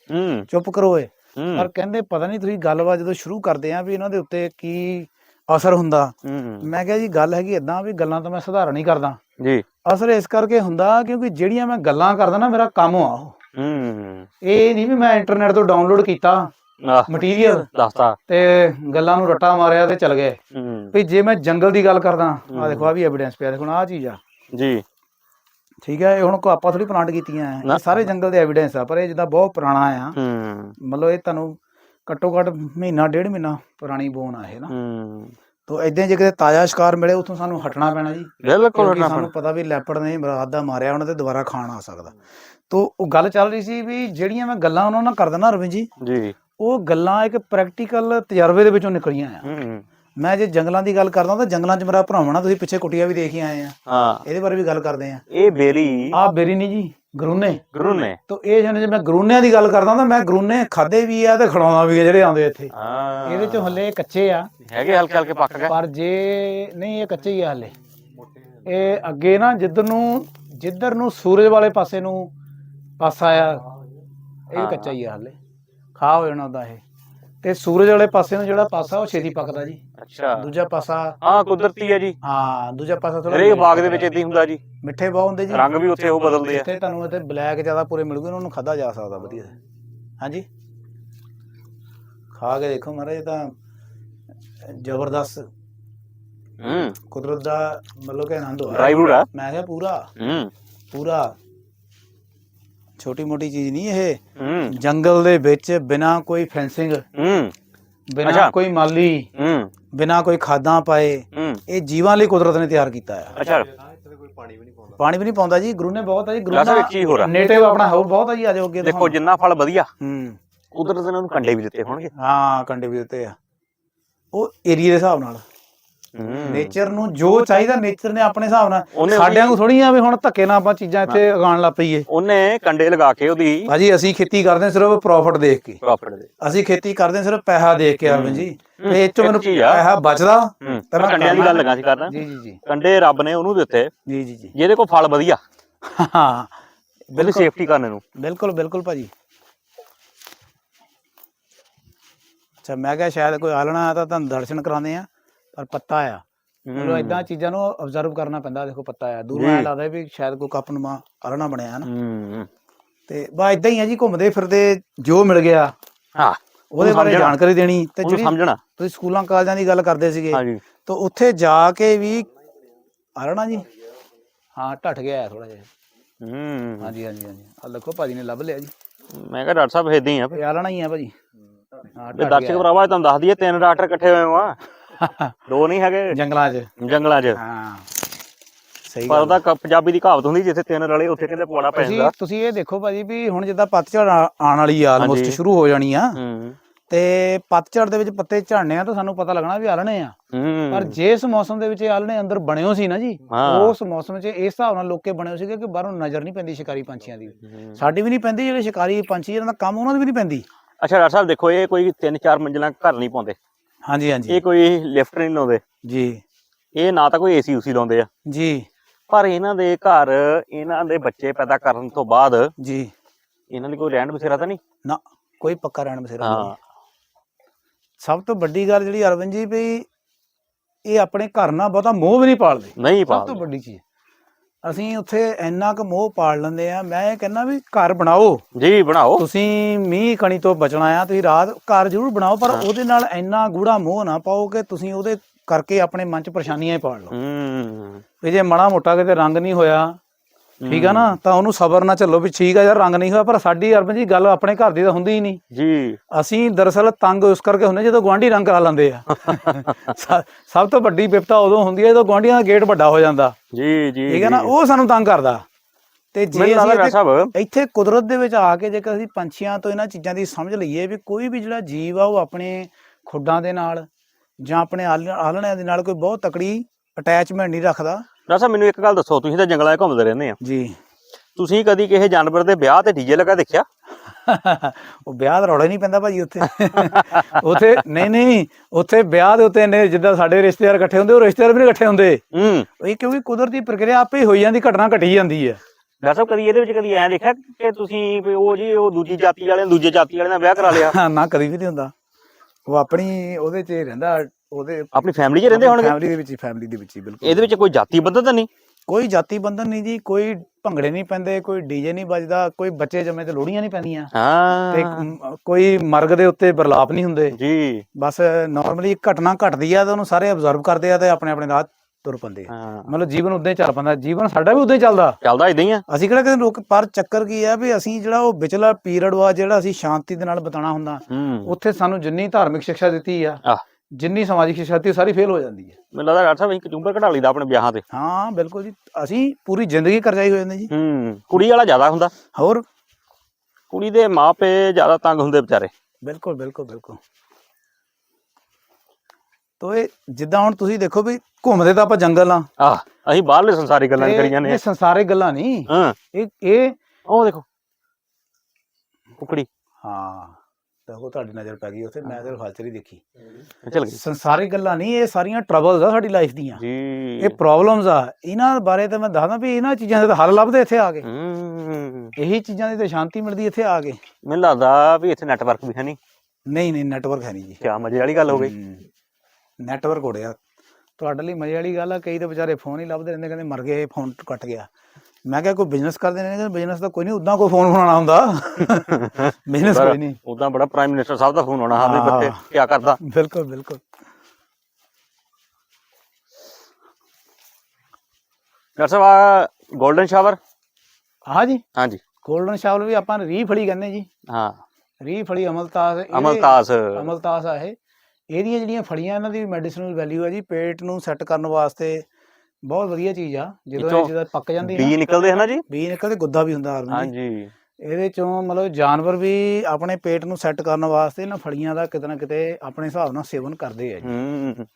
ਚੁੱਪ ਕਰੋ ਏ ਪਰ ਕਹਿੰਦੇ ਪਤਾ ਨਹੀਂ ਤੁਸੀਂ ਗੱਲਬਾਤ ਜਦੋਂ ਸ਼ੁਰੂ ਕਰਦੇ ਆ ਵੀ ਇਹਨਾਂ ਦੇ ਉੱਤੇ ਕੀ ਅਸਰ ਹੁੰਦਾ। ਮੈਂ ਕਿਹਾ ਜੀ ਗੱਲ ਹੈਗੀ ਇਦਾਂ ਵੀ ਗੱਲਾਂ ਤਾਂ ਮੈਂ ਸਧਾਰਨ ਹੀ ਕਰਦਾ। ਜੀ। ਅਸਰ ਇਸ ਕਰਕੇ ਹੁੰਦਾ ਕਿਉਂਕਿ ਜਿਹੜੀਆਂ ਮੈਂ ਗੱਲਾਂ ਕਰਦਾ ਨਾ ਮੇਰਾ ਕੰਮ ਆ ਉਹ। ਹੂੰ ਇਹ ਨਹੀਂ ਵੀ ਮੈਂ ਇੰਟਰਨੈਟ ਤੋਂ ਡਾਊਨਲੋਡ ਕੀਤਾ ਆਹ ਮਟੀਰੀਅਲ ਦੱਸਤਾ। ਤੇ ਗੱਲਾਂ ਨੂੰ ਰੱਟਾ ਮਾਰਿਆ ਤੇ ਚਲ ਗਏ। ਹੂੰ। ਵੀ ਜੇ ਮੈਂ ਜੰਗਲ ਦੀ ਗੱਲ ਕਰਦਾ ਆ। ਦੇਖੋ ਆ ਵੀ ਐਵੀਡੈਂਸ ਪਿਆ ਦੇਖੋ ਆਹ ਚੀਜ਼ ਆ। ਜੀ। ਠੀਕ ਹੈ ਇਹ ਹੁਣ ਕੋ ਆਪਾਂ ਥੋੜੀ ਪਲਾਂਟ ਕੀਤੀਆਂ ਆ ਨਾ। ਇਹ ਸਾਰੇ ਜੰਗਲ ਦੇ ਐਵੀਡੈਂਸ ਆ ਪਰ ਇਹ ਜਿੱਦਾਂ ਬਹੁਤ ਪੁਰਾਣਾ ਆ। ਹੂੰ। ਮਤਲਬ ਇਹ ਤੁਹਾਨੂੰ ਘੱਟੋ ਘੱਟ ਮਹੀਨਾ ਡੇਢ ਮਹੀਨਾ ਪੁਰਾਣੀ ਬੋਨ ਆ ਇਹ ਨਾ। ਹੂੰ। ਤੋ ਇਦਾਂ ਜੇ ਕਿਤੇ ਤਾਜ਼ਾ ਸ਼ਿਕਾਰ ਮਿਲੇ ਉਥੋਂ ਸਾਨੂੰ ਹਟਣਾ ਪੈਣਾ ਜੀ। ਬਿਲਕੁਲ ਹਟਣਾ ਸਾਨੂੰ ਪਤਾ ਵੀ ਲੈਪੜ ਨੇ ਮਰਾਦ ਦਾ ਮਾਰਿਆ ਉਹਨਾਂ ਤੇ ਦੁਬਾਰਾ ਖਾਣ ਆ ਸਕਦਾ। ਤੋ ਉਹ ਗੱਲ ਚੱਲ ਰਹੀ ਸੀ ਵੀ ਜਿਹੜੀਆਂ ਮੈਂ ਗੱਲਾਂ ਉਹਨਾਂ ਨਾਲ ਕਰਦਾ ਨਾ ਅਰਵਿੰਦ ਜੀ ਜੀ। ਉਹ ਗੱਲਾਂ ਇੱਕ ਪ੍ਰੈਕਟੀਕਲ ਤਜਰਬੇ ਦੇ ਵਿੱਚੋਂ ਨਿਕਲੀਆਂ ਆ। ਮੈਂ ਜੇ ਜੰਗਲਾਂ ਦੀ ਗੱਲ ਕਰਦਾ ਤਾਂ ਜੰਗਲਾਂ 'ਚ ਮੇਰਾ ਭਰਾਵਾਂ ਤੁਸੀਂ ਪਿੱਛੇ ਕੁਟੀਆਂ ਵੀ ਦੇਖ ਹੀ ਆਏ ਆ। ਹਾਂ। ਇਹਦੇ ਬਾਰੇ ਵੀ ਗੱਲ ਕਰਦੇ ਆ। ਇਹ ਬੇਰੀ ਆਹ ਬੇਰੀ ਨਹੀਂ ਜੀ। ਗਰੂਨੇ। ਗੁਰੂ ਨੇ ਤੋ ਇਹ ਜਣੇ ਜੇ ਮੈਂ ਗਰੂਨਿਆਂ ਦੀ ਗੱਲ ਕਰਦਾ ਤਾਂ ਮੈਂ ਗਰੂਨੇ ਖਾਦੇ ਵੀ ਆ ਤੇ ਖੜਾਉਣਾ ਵੀ ਆ ਜਿਹੜੇ ਆਉਂਦੇ ਇੱਥੇ। ਹਾਂ। ਇਹਦੇ ਚੋਂ ਹੱਲੇ ਕੱਚੇ ਆ। ਹੈਗੇ ਹਲਕੇ ਹਲਕੇ ਪੱਕ ਗਏ। ਪਰ ਜੇ ਨਹੀਂ ਇਹ ਕੱਚੇ ਹੀ ਆ ਹੱਲੇ। ਇਹ ਅੱਗੇ ਨਾ ਜਿੱਧਰ ਨੂੰ ਜਿੱਧਰ ਨੂੰ ਸੂਰਜ ਵਾਲੇ ਪਾਸੇ ਨੂੰ ਪਾਸਾ ਆ ਇਹ ਕੱਚਾ ਹੀ ਆ ਹੱਲੇ। ਖਾ ਹੋ ਜਾਣਾ ਉਹਦਾ ਇਹ। ਤੇ ਸੂਰਜ ਵਾਲੇ ਪਾਸੇ ਨੂੰ ਜਿਹੜਾ ਪਾਸਾ ਉਹ ਛੇਤੀ ਪੱਕਦਾ ਜੀ। ਅੱਛਾ। ਦੂਜਾ ਪਾਸਾ ਹਾਂ ਕੁਦਰਤੀ ਹੈ ਜੀ। ਹਾਂ ਦੂਜਾ ਪਾਸਾ ਥੋੜਾ ਹਰੇਕ ਬਾਗ ਦੇ ਵਿੱਚ ਇਦਾਂ ਹੀ ਹੁੰਦਾ ਜੀ। ਮਿੱਠੇ ਬਹੁਤ ਹੁੰਦੇ ਜੀ। ਰੰਗ ਵੀ ਉੱਥੇ ਉਹ ਬਦਲਦੇ ਆ। ਇੱਥੇ ਤੁਹਾਨੂੰ ਇੱਥੇ ਬਲੈਕ ਜ਼ਿਆਦਾ ਪੂਰੇ ਮਿਲੂਗੇ ਉਹਨਾਂ ਨੂੰ ਖਾਦਾ ਜਾ ਸਕਦਾ ਵਧੀਆ। ਹਾਂਜੀ? ਖਾ ਕੇ ਦੇਖੋ ਮਹਾਰਾਜ ਇਹ ਤਾਂ ਜ਼ਬਰਦਸਤ। ਹੂੰ। ਕੁਦਰਤ ਦਾ ਮਤਲਬ ਕਿ ਆਨੰਦ ਫਰੂਟ ਆ। ਮੈਂ ਕਿਹਾ ਪੂਰਾ। ਹੂੰ। ਪੂਰਾ। ਛੋਟੀ ਮੋਟੀ ਚੀਜ਼ ਨਹੀਂ ਇਹ। ਹੂੰ। ਜੰਗਲ ਦੇ ਵਿੱਚ ਬਿਨਾ ਕੋਈ ਫੈਂਸਿੰਗ ਹੂੰ। ਬਿਨਾ ਅੱਛਾ। ਕੋਈ ਮਾਲੀ ਹੂੰ। ਬਿਨਾ ਕੋਈ ਖਾਦਾਂ ਪਾਏ ਹੂੰ। ਇਹ ਜੀਵਾਂ ਲਈ ਕੁਦਰਤ ਨੇ ਤਿਆਰ ਕੀਤਾ ਆ। ਅੱਛਾ। ਪਾਣੀ ਵੀ ਨਹੀਂ ਪਾਉਂਦਾ ਜੀ ਗੁਰੂ ਨੇ ਬਹੁਤ ਆ ਜੀ ਗੁਰੂ ਦੱਸ ਇੱਕ ਚੀਜ਼ ਹੋਰ ਆ ਨੇਟਿਵ ਆਪਣਾ ਹਾਊ ਬਹੁਤ ਆ ਜੀ ਆਜੋ ਅੱਗੇ ਦੇਖੋ ਜਿੰਨਾ ਫਲ ਵਧੀਆ ਹੂੰ। ਕੁਦਰਤ ਨੇ ਉਹਨੂੰ ਕੰਡੇ ਵੀ ਦਿੱਤੇ ਹੋਣਗੇ। ਹਾਂ ਕੰਡੇ ਵੀ ਦਿੱਤੇ ਆ। ਉਹ ਏਰੀਆ ਦੇ ਹਿਸਾਬ ਨਾਲ। ਹੂੰ। ਨੇਚਰ ਨੂੰ ਜੋ ਚਾਹੀਦਾ ਨੇਚਰ ਨੇ ਆਪਣੇ ਹਿਸਾਬ ਨਾਲ। ਸਾਡਿਆਂ ਨੂੰ ਥੋੜੀ ਆ ਵੀ ਹੁਣ ਧੱਕੇ ਨਾਲ ਆਪਾਂ ਚੀਜ਼ਾਂ ਇੱਥੇ ਉਗਾਉਣ ਲੱਗ ਪਈਏ। ਉਹਨੇ ਕੰਡੇ ਲਗਾ ਕੇ ਉਹਦੀ ਭਾਜੀ ਅਸੀਂ ਖੇਤੀ ਕਰਦੇ ਸਿਰਫ ਪ੍ਰੋਫਿਟ ਦੇਖ ਕੇ। ਪ੍ਰੋਫਿਟ ਦੇ। ਅਸੀਂ ਖੇਤੀ ਕਰਦੇ ਸਿਰਫ ਪੈਸਾ ਦੇਖ ਕੇ ਅਰਵਿੰਦ ਜੀ। ਤੇ ਇਹ ਚੋਂ ਮੈਨੂੰ। ਪੈਸਾ ਬਚਦਾ ਤਾਂ ਮੈਂ ਕੰਡਿਆਂ ਦੀ। ਗੱਲ ਲਗਾ ਸੀ ਕਰਨਾ। ਜੀ ਜੀ ਜੀ। ਕੰਡੇ ਰੱਬ ਨੇ ਉਹਨੂੰ ਦਿੱਤੇ। ਜੀ ਜੀ ਜੀ। ਜਿਹਦੇ ਕੋਲ ਫਲ ਵਧੀਆ। ਹਾਂ। ਬਿਲਕੁਲ ਸੇਫਟੀ ਕਰਨ ਨੂੰ। ਬਿਲਕੁਲ ਬਿਲਕੁਲ ਭਾਜੀ। ਅੱਛਾ ਮੈਂ ਕਿਹਾ ਸ਼ਾਇਦ ਕੋਈ ਆਲਣਾ ਆ ਤਾਂ ਤੁਹਾਨੂੰ ਦਰਸ਼ਨ ਕਰਾਉਂਦੇ ਆ ਪਰ ਪੱਤਾ ਆ। ਮਤਲਬ ਇਦਾਂ ਚੀਜ਼ਾਂ ਨੂੰ ਆਬਜ਼ਰਵ ਕਰਨਾ ਪੈਂਦਾ ਦੇਖੋ ਪੱਤਾ ਆ। ਦੂਰੋਂ ਐ। ਲੱਗਦਾ ਵੀ ਸ਼ਾਇਦ ਕੋਈ ਕੱਪ ਨੂੰ ਆਲਣਾ ਬਣਿਆ ਹੈ। ਨਾ ਤੇ ਬਾ ਇਦਾਂ ਹੀ ਆ ਜੀ ਘੁੰਮਦੇ ਫਿਰਦੇ ਜੋ ਮਿਲ ਗਿਆ। ਹਾਂ। ਉਹਦੇ ਬਾਰੇ। ਜਾਣਕਾਰੀ ਦੇਣੀ। ਤੇ ਜਿਹੜੀ ਸਮਝਣਾ। ਤੁਸੀਂ ਸਕੂਲਾਂ ਕਾਲਜਾਂ ਦੀ ਗੱਲ ਕਰਦੇ ਸੀਗੇ ਹਾਂਜੀ ਤਾਂ ਉੱਥੇ ਜਾ ਕੇ ਵੀ ਆਲਣਾ ਜੀ। ਹਾਂ ਟੱਟ ਗਿਆ ਥੋੜਾ ਜਿਹਾ। ਹੂੰ। ਹਾਂਜੀ ਹਾਂਜੀ ਹਾਂਜੀ। ਆ ਦੇਖੋ ਭਾਜੀ ਨੇ ਲੱਭ ਲਿਆ ਜੀ। ਮੈਂ ਕਿਹਾ ਡਾਕਟਰ ਸਾਹਿਬ ਇਦਾਂ ਹੀ ਆ ਆਲਣਾ ਹੀ ਆ ਭਾਜੀ। ਹਾਂ ਦਰਸ਼ਕ। ਭਰਾਵਾ ਤੁਹਾਨੂੰ ਦੱਸ ਦਈਏ ਤਿੰਨ ਡਾਕਟਰ ਇਕੱਠੇ ਹੋਏ ਆ। ਦੋ ਨਹੀਂ ਹੈਗੇ। ਜੰਗਲਾਂ 'ਚ। ਜੰਗਲਾਂ 'ਚ। ਹਾਂ। ਸਹੀ ਪਰ ਉਹਦਾ ਕ- ਪੰਜਾਬੀ ਦੀ ਕਹਾਵਤ ਹੁੰਦੀ ਜਿੱਥੇ ਤਿੰਨ ਰਲੇ ਉੱਥੇ ਕਹਿੰਦੇ ਪਵਾੜਾ ਪੈ ਤੁਸੀਂ ਜਾਂਦਾ। ਤੁਸੀਂ ਇਹ ਦੇਖੋ ਭਾਜੀ ਵੀ ਹੁਣ ਜਿੱਦਾਂ ਪਤਝੜ ਆ- ਆਉਣ ਵਾਲੀ ਆ ਆਲਮੋਸਟ ਹਾਂਜੀ। ਸ਼ੁਰੂ ਹੋ ਜਾਣੀ ਆ। ਹੂੰ। ਤੇ ਪਤਝੜ ਦੇ ਵਿੱਚ ਪੱਤੇ ਝੜਨੇ ਆ ਤਾਂ ਸਾਨੂੰ ਪਤਾ ਲੱਗਣਾ ਵੀ ਆਲਣੇ ਆ। ਹੂੰ। ਪਰ ਜਿਸ ਮੌਸਮ ਦੇ ਵਿੱਚ ਇਹ ਆਲਣੇ ਅੰਦਰ ਬਣਿਓ ਸੀ ਨਾ ਜੀ ਹਾਂ। ਉਸ ਮੌਸਮ 'ਚ ਇਸ ਹਿਸਾਬ ਨਾਲ ਲੋਕੇ ਬਣਿਓ ਸੀਗੇ ਕਿ ਬਾਹਰੋਂ ਨਜ਼ਰ ਨਹੀਂ ਪੈਂਦੀ ਸ਼ਿਕਾਰੀ ਪੰਛੀਆਂ ਦੀ। ਹੂੰ। ਸਾਡੀ ਵੀ ਨਹੀਂ ਪੈਂਦੀ ਜਿਹੜੇ ਸ਼ਿਕਾਰੀ ਪੰਛੀ ਇਹਨਾਂ ਦਾ ਕੰਮ ਉਹਨਾਂ ਦੀ ਵੀ ਨਹੀਂ ਪੈਂਦੀ। ਅੱਛਾ ਡਾਕਟਰ ਸਾਹਿਬ ਦੇਖੋ ਇਹ ਕੋਈ ਤਿੰਨ ਚਾਰ ਮੰਜ਼ਿਲਾਂ ਘਰ ਨਹੀਂ ਪਾਉਂਦੇ। ਹਾਂਜੀ ਹਾਂਜੀ। ਇਹ ਕੋਈ ਲਿਫਟ ਨਹੀਂ ਲਾਉਂਦੇ। ਜੀ। ਇਹ ਨਾ ਤਾਂ ਕੋਈ ਏਸੀ ਉਸੀ ਲਾਉਂਦੇ ਆ। ਜੀ। ਪਰ ਇਹਨਾਂ ਦੇ ਘਰ ਇਹਨਾਂ ਦੇ ਬੱਚੇ ਪੈਦਾ ਕਰਨ ਤੋਂ ਬਾਅਦ ਜੀ। ਇਹਨਾਂ ਲਈ ਕੋਈ ਰਹਿਣ ਬਸੇਰਾ ਤਾਂ ਨਹੀਂ? ਨਾ ਕੋਈ ਪੱਕਾ ਰਹਿਣ ਬਸੇਰਾ ਨਹੀਂ। ਹਾਂ। ਸਭ ਤੋਂ ਵੱਡੀ ਗੱਲ ਜਿਹੜੀ ਅਰਵਿੰਦ ਜੀ ਵੀ ਇਹ ਆਪਣੇ ਘਰ ਨਾਲ ਬਹੁਤਾ ਮੋਹ ਵੀ ਨਹੀਂ ਪਾਲਦੇ। ਨਹੀਂ ਸਭ ਤੋਂ ਵੱਡੀ ਚੀਜ਼। ਅਸੀਂ ਉੱਥੇ ਇੰਨਾ ਕੁ ਮੋਹ ਪਾਲ ਲੈਂਦੇ ਆ ਮੈਂ ਇਹ ਕਹਿੰਦਾ ਵੀ ਘਰ ਬਣਾਓ। ਜੀ ਬਣਾਓ। ਤੁਸੀਂ ਮੀਂਹ ਕਣੀ ਤੋਂ ਬਚਣਾ ਆ ਤੁਸੀਂ ਰਾਤ ਘਰ ਜ਼ਰੂਰ ਬਣਾਓ ਪਰ ਉਹਦੇ ਨਾਲ ਇੰਨਾ ਗੂੜਾ ਮੋਹ ਨਾ ਪਾਓ ਕਿ ਤੁਸੀਂ ਉਹਦੇ ਕਰਕੇ ਆਪਣੇ ਮਨ 'ਚ ਪਰੇਸ਼ਾਨੀਆਂ ਹੀ ਪਾਲ ਲਓ। ਹੂੰ। ਵੀ ਜੇ ਮਾੜਾ ਮੋਟਾ ਕਿਤੇ ਰੰਗ ਨਹੀਂ ਹੋਇਆ ਠੀਕ ਆ ਨਾ? ਤਾਂ ਉਹਨੂੰ ਸਬਰ ਨਾਲ ਚੱਲੋ ਵੀ ਠੀਕ ਆ ਯਾਰ ਰੰਗ ਨਹੀਂ ਹੋਇਆ ਪਰ ਸਾਡੀ ਅਰਬਨ ਜੀ ਗੱਲ ਆਪਣੇ ਘਰ ਦੀ ਤਾਂ ਹੁੰਦੀ ਹੀ ਨਹੀਂ। ਜੀ। ਅਸੀਂ ਦਰਅਸਲ ਤੰਗ ਉਸ ਕਰਕੇ ਹੁੰਦੇ ਜਦੋਂ ਗਵਾਂਢੀ ਰੰਗ ਕਰਾ ਲੈਂਦੇ ਆ। ਸਭ ਤੋਂ ਵੱਡੀ ਵਿਪਤਾ ਉਦੋਂ ਹੁੰਦੀ ਹੈ ਜਦੋਂ ਗਵਾਂਢੀਆਂ ਦਾ ਗੇਟ ਵੱਡਾ ਹੋ ਜਾਂਦਾ। ਜੀ ਜੀ ਠੀਕ ਹੈ ਨਾ? ਉਹ ਸਾਨੂੰ ਤੰਗ ਕਰਦਾ। ਤੇ ਜੇ ਅਸੀਂ ਇੱਥੇ- ਕੁਦਰਤ ਦੇ ਵਿੱਚ ਆ ਕੇ ਜੇਕਰ ਅਸੀਂ ਪੰਛੀਆਂ ਤੋਂ ਇਹਨਾਂ ਚੀਜ਼ਾਂ ਦੀ ਸਮਝ ਲਈਏ ਵੀ ਕੋਈ ਵੀ ਜਿਹੜਾ ਜੀਵ ਆ ਉਹ ਆਪਣੇ ਖੁੱਡਾਂ ਦੇ ਨਾਲ ਜਾਂ ਆਪਣੇ ਆਲ- ਆਲਣਿਆਂ ਦੇ ਨਾਲ ਕੋਈ ਬਹੁਤ ਤਕੜੀ ਅਟੈਚਮੈਂਟ ਨਹੀਂ ਰੱਖਦਾ। ਡਾਕਟਰ ਮੈਨੂੰ ਇੱਕ ਗੱਲ ਦੱਸੋ ਤੁਸੀਂ ਤਾਂ ਜੰਗਲਾਂ 'ਚ ਘੁੰਮਦੇ ਰਹਿੰਦੇ ਆ। ਜੀ। ਤੁਸੀਂ ਕਦੀ ਕਿਸੇ ਜਾਨਵਰ ਦੇ ਵਿਆਹ ਤੇ ਡੀਜੇ ਲਗਾ ਦੇਖਿਆ? ਉਹ ਵਿਆਹ ਦਾ ਰੌਲਾ ਨਹੀਂ ਪੈਂਦਾ ਭਾਜੀ ਉੱਥੇ। ਉੱਥੇ ਨਹੀਂ ਨਹੀਂ ਉੱਥੇ ਵਿਆਹ ਦੇ ਉੱਤੇ ਨੇ ਜਿੱਦਾਂ ਸਾਡੇ ਰਿਸ਼ਤੇਦਾਰ ਇਕੱਠੇ ਹੁੰਦੇ ਉਹ ਰਿਸ਼ਤੇਦਾਰ ਵੀ ਨਹੀਂ ਇਕੱਠੇ ਹੁੰਦੇ। ਹੂੰ। ਇਹ ਕਿਉਂਕਿ ਕੁਦਰਤੀ ਪ੍ਰਕਿਰਿਆ ਆਪੇ ਹੀ ਹੋਈ ਜਾਂਦੀ ਘਟਨਾ ਘਟੀ ਜਾਂਦੀ ਹੈ। ਡਾਕਟਰ ਸਾਹਿਬ ਕਦੀ ਇਹਦੇ ਵਿੱਚ ਕਦੀ ਐਂ ਦੇਖਿਆ ਕਿ ਤੁਸੀਂ ਉਹ ਜੀ ਉਹ ਦੂਜੀ ਜਾਤੀ ਵਾਲਿਆਂ ਦੂਜੇ ਜਾਤੀ ਵਾਲਿਆਂ ਨਾਲ ਵਿਆਹ ਕਰਾ ਲਿਆ? ਨਾ ਕਦੀ ਵੀ ਨਹੀਂ ਹੁੰਦਾ। ਉਹ ਆਪਣੀ ਉਹਦੇ 'ਚ ਹੀ ਰਹਿੰਦਾ ਉਹਦੇ ਆਪਣੀ ਫੈਮਿਲੀ 'ਚ ਰਹਿੰਦੇ ਹੋਣਗੇ? ਫੈਮਿਲੀ ਦੇ ਵਿੱਚ ਹੀ ਫੈਮਿਲੀ ਦੇ ਵਿੱਚ ਹੀ ਬਿਲਕੁਲ। ਇਹਦੇ ਵਿੱਚ ਕੋਈ ਜਾਤੀ ਬੰਧਨ ਤਾਂ ਨਹੀਂ? ਕੋਈ ਜਾਤੀ ਬੰਧਨ ਨਹੀਂ ਜੀ ਕੋਈ ਭੰਗੜੇ ਨਹੀਂ ਪੈਂਦੇ ਕੋਈ ਡੀਜੇ ਨਹੀਂ ਵੱਜਦਾ ਕੋਈ ਬੱਚੇ ਜੰਮੇ ਤੇ ਲੋੜੀਆਂ ਨਹੀਂ ਪੈਂਦੀਆਂ। ਤੇ ਹਾਂ ਮ- ਕੋਈ ਮਰਗ ਦੇ ਉੱਤੇ ਬਰਲਾਪ ਨਹੀਂ ਹੁੰਦੇ। ਜੀ। ਬਸ ਨਾਰਮਲੀ ਘਟਨਾ ਘਟਦੀ ਆ ਤਾਂ ਉਹਨੂੰ ਸਾਰੇ ਅਬਜ਼ਰਵ ਕਰਦੇ ਆ ਤੇ ਆਪਣੇ ਆਪਣੇ ਰਾਹ ਤੁਰ ਪੰਦੇ ਹਾਂ। ਮਤਲਬ ਜੀਵਨ ਉਦਾਂ ਹੀ ਚੱਲ ਪੈਂਦਾ। ਜੀਵਨ ਸਾਡਾ ਵੀ ਉਦਾਂ ਹੀ ਚੱਲਦਾ। ਚੱਲਦਾ ਇਦਾਂ ਹੀ ਆ। ਅਸੀਂ ਕਿਹੜਾ ਕਿਸੇ ਲੋਕ ਪਰ ਚੱਕਰ ਕੀ ਆ ਵੀ ਅਸੀਂ ਜਿਹੜਾ ਉਹ ਵਿਚਲਾ ਪੀਰੀਅਡ ਵਾ ਜਿਹੜਾ ਅਸੀਂ ਸ਼ਾਂਤੀ ਦੇ ਨਾਲ ਬਿਤਾਉਣਾ ਹੁੰਦਾ ਉੱਥੇ ਸਾਨੂੰ ਜਿੰਨੀ ਧਾਰਮਿਕ ਸਿੱਖਿਆ ਦਿੱਤੀ ਆ ਜਿੰਨੀ ਸਮਾਜਿਕ ਸਿੱਖਿਆ ਦਿੱਤੀ ਸਾਰੀ ਫੇਲ ਹੋ ਜਾਂਦੀ ਹੈ ਮੈਨੂੰ ਲੱਗਦਾ ਡਾਕਟਰ ਸਾਹਿਬ ਅਸੀਂ ਕਚੂੰਬਰ ਕਢਾ ਲਈਦਾ ਆਪਣੇ ਵਿਆਹਾਂ ਤੇ। ਹਾਂ ਬਿਲਕੁਲ ਜੀ। ਅਸੀਂ ਪੂਰੀ ਜ਼ਿੰਦਗੀ ਕਰਜਾਈ ਹੋ ਜਾਂਦੇ ਜੀ। ਹੂੰ ਕੁੜੀ ਵਾਲਾ ਜ਼ਿਆਦਾ ਹੁੰਦਾ। ਹੋਰ? ਕੁੜੀ ਦੇ ਮਾਪੇ ਜ਼ਿਆਦਾ ਤੰਗ ਹੁੰਦੇ ਵਿਚਾਰੇ। ਬਿਲਕੁਲ ਬਿਲਕੁਲ ਬਿਲਕੁਲ। ਤੋ ਇਹ ਜਿੱਦਾਂ ਹੁਣ ਤੁਸੀਂ ਦੇਖੋ ਵੀ ਘੁੰਮਦੇ ਤਾਂ ਆਪਾਂ ਜੰਗਲ ਆ। ਆਹ ਅਸੀਂ ਬਾਹਰਲੇ ਸੰਸਾਰੀ ਗੱਲਾਂ ਇਹ- ਕਰੀਆਂ ਨੇ। ਇਹ ਸੰਸਾਰਿਕ ਗੱਲਾਂ ਨਹੀਂ ਹਾਂ। ਇਹ ਇਹ ਉਹ ਦੇਖੋ। ਕੁਕੜੀ। ਹਾਂ ਦੇਖੋ ਤੁਹਾਡੀ ਨਜ਼ਰ ਪੈ ਗਈ ਉੱਥੇ ਮੈਂ ਤੇ ਹਲਚਲ ਹੀ ਦੇਖੀ। ਚਲ ਗਈ। ਸੰਸਾਰਿਕ ਗੱਲਾਂ ਨਹੀਂ ਇਹ ਸਾਰੀਆਂ ਟਰਬਲਸ ਆ ਸਾਡੀ ਲਾਈਫ ਦੀਆਂ। ਜੀ। ਇਹ ਪ੍ਰੋਬਲਮਸ ਆ। ਇਹਨਾਂ ਬਾਰੇ ਤਾਂ ਮੈਂ ਦੱਸਦਾ ਵੀ ਇਹਨਾਂ ਚੀਜ਼ਾਂ ਦੇ ਤਾਂ ਹੱਲ ਲੱਭਦੇ ਇੱਥੇ ਆ ਕੇ। ਹੂੰ ਇਹੀ ਚੀਜ਼ਾਂ ਦੀ ਤਾਂ ਸ਼ਾਂਤੀ ਮਿਲਦੀ ਇੱਥੇ ਆ ਕੇ। ਮੈਨੂੰ ਲੱਗਦਾ ਵੀ ਇੱਥੇ ਨੈਟਵਰਕ ਵੀ ਹੈ ਨਹੀਂ ਨਹੀਂ ਨਹੀਂ ਨੈਟਵਰਕ ਹੈ ਨਹੀਂ ਜੀ। ਕਿਆ ਮਜ਼ੇ ਵਾਲੀ ਗੱਲ ਹੋ ਗਈ। ਨੈਟਵਰਕ ਉੜਿਆ। ਤੁਹਾਡੇ ਲਈ ਮਜ਼ੇ ਵਾਲੀ ਗੱਲ ਆ ਕਈ ਤਾਂ ਵਿਚਾਰੇ ਫੋਨ ਹੀ ਲੱਭਦੇ ਰਹਿੰਦੇ ਕਹਿੰਦੇ ਮਰ ਗਏ ਫੋਨ ਕੱਟ ਗਿਆ। ਮੈਂ ਕਿਹਾ ਕੋਈ ਬਿਜ਼ਨਸ ਕਰਦੇ ਨੇ ਕਹਿੰਦੇ ਬਿਜ਼ਨਸ ਤਾਂ ਕੋਈ ਨਹੀਂ ਉਦਾਂ ਕੋਈ ਫੋਨ ਬਣਾਉਣਾ ਹੁੰਦਾ। ਬਿਜ਼ਨਸ ਕੋਈ ਨਹੀਂ ਉਦਾਂ ਬੜਾ ਪ੍ਰਾਈਮ ਮਿਨਿਸਟਰ ਸਾਹਿਬ ਦਾ ਫੋਨ ਆਉਣਾ ਹਾਂ ਵੀ ਹਾਂ। ਬੱਚੇ ਕੀ ਕਰਦਾ। ਬਿਲਕੁਲ ਬਿਲਕੁਲ। ਡਾਕਟਰ ਸਾਹਿਬ ਆ 골ਡਨ ਸ਼ਾਵਰ ਹਾਂ ਜੀ। ਹਾਂਜੀ 골ਡਨ ਸ਼ਾਵਲ ਵੀ ਆਪਾਂ ਰੀਫੜੀ ਕਹਿੰਦੇ ਜੀ। ਹਾਂ। ਰੀਫੜੀ ਅਮਲਤਾਸ ਅਮਲਤਾਸ ਅਮਲਤਾਸ ਆ ਇਹ। ਇਹਦੀਆਂ ਜਿਹੜੀਆਂ ਫੜੀਆਂ ਇਹਨਾਂ ਦੀ ਮੈਡੀਸਿਨਲ ਵੈਲਿਊ ਹੈ ਜੀ ਪੇਟ ਨੂੰ ਸੈੱਟ ਕਰਨ ਵਾਸਤੇ ਬਹੁਤ ਵਧੀਆ ਚੀਜ਼ ਆ। ਜਦੋਂ ਇਹ ਜਦੋਂ ਪੱਕ ਜਾਂਦੀ ਬੀ ਨਿਕਲਦੇ ਹਨ ਜੀ? ਬੀ ਨਿਕਲਦੇ ਗੁੱਦਾ ਵੀ ਹੁੰਦਾ ਆਰਮੀ ਹਾਂਜੀ। ਇਹਦੇ ਚੋਂ ਮਤਲਬ ਜਾਨਵਰ ਵੀ ਆਪਣੇ ਪੇਟ ਨੂੰ ਸੈੱਟ ਕਰਨ ਵਾਸਤੇ ਇਹਨਾਂ ਫੜੀਆਂ ਦਾ ਕਿਤੇ ਨਾ ਕਿਤੇ ਆਪਣੇ ਹਿਸਾਬ ਨਾਲ ਸੇਵਨ ਕਰਦੇ ਆ ਜੀ। ਹੂੰ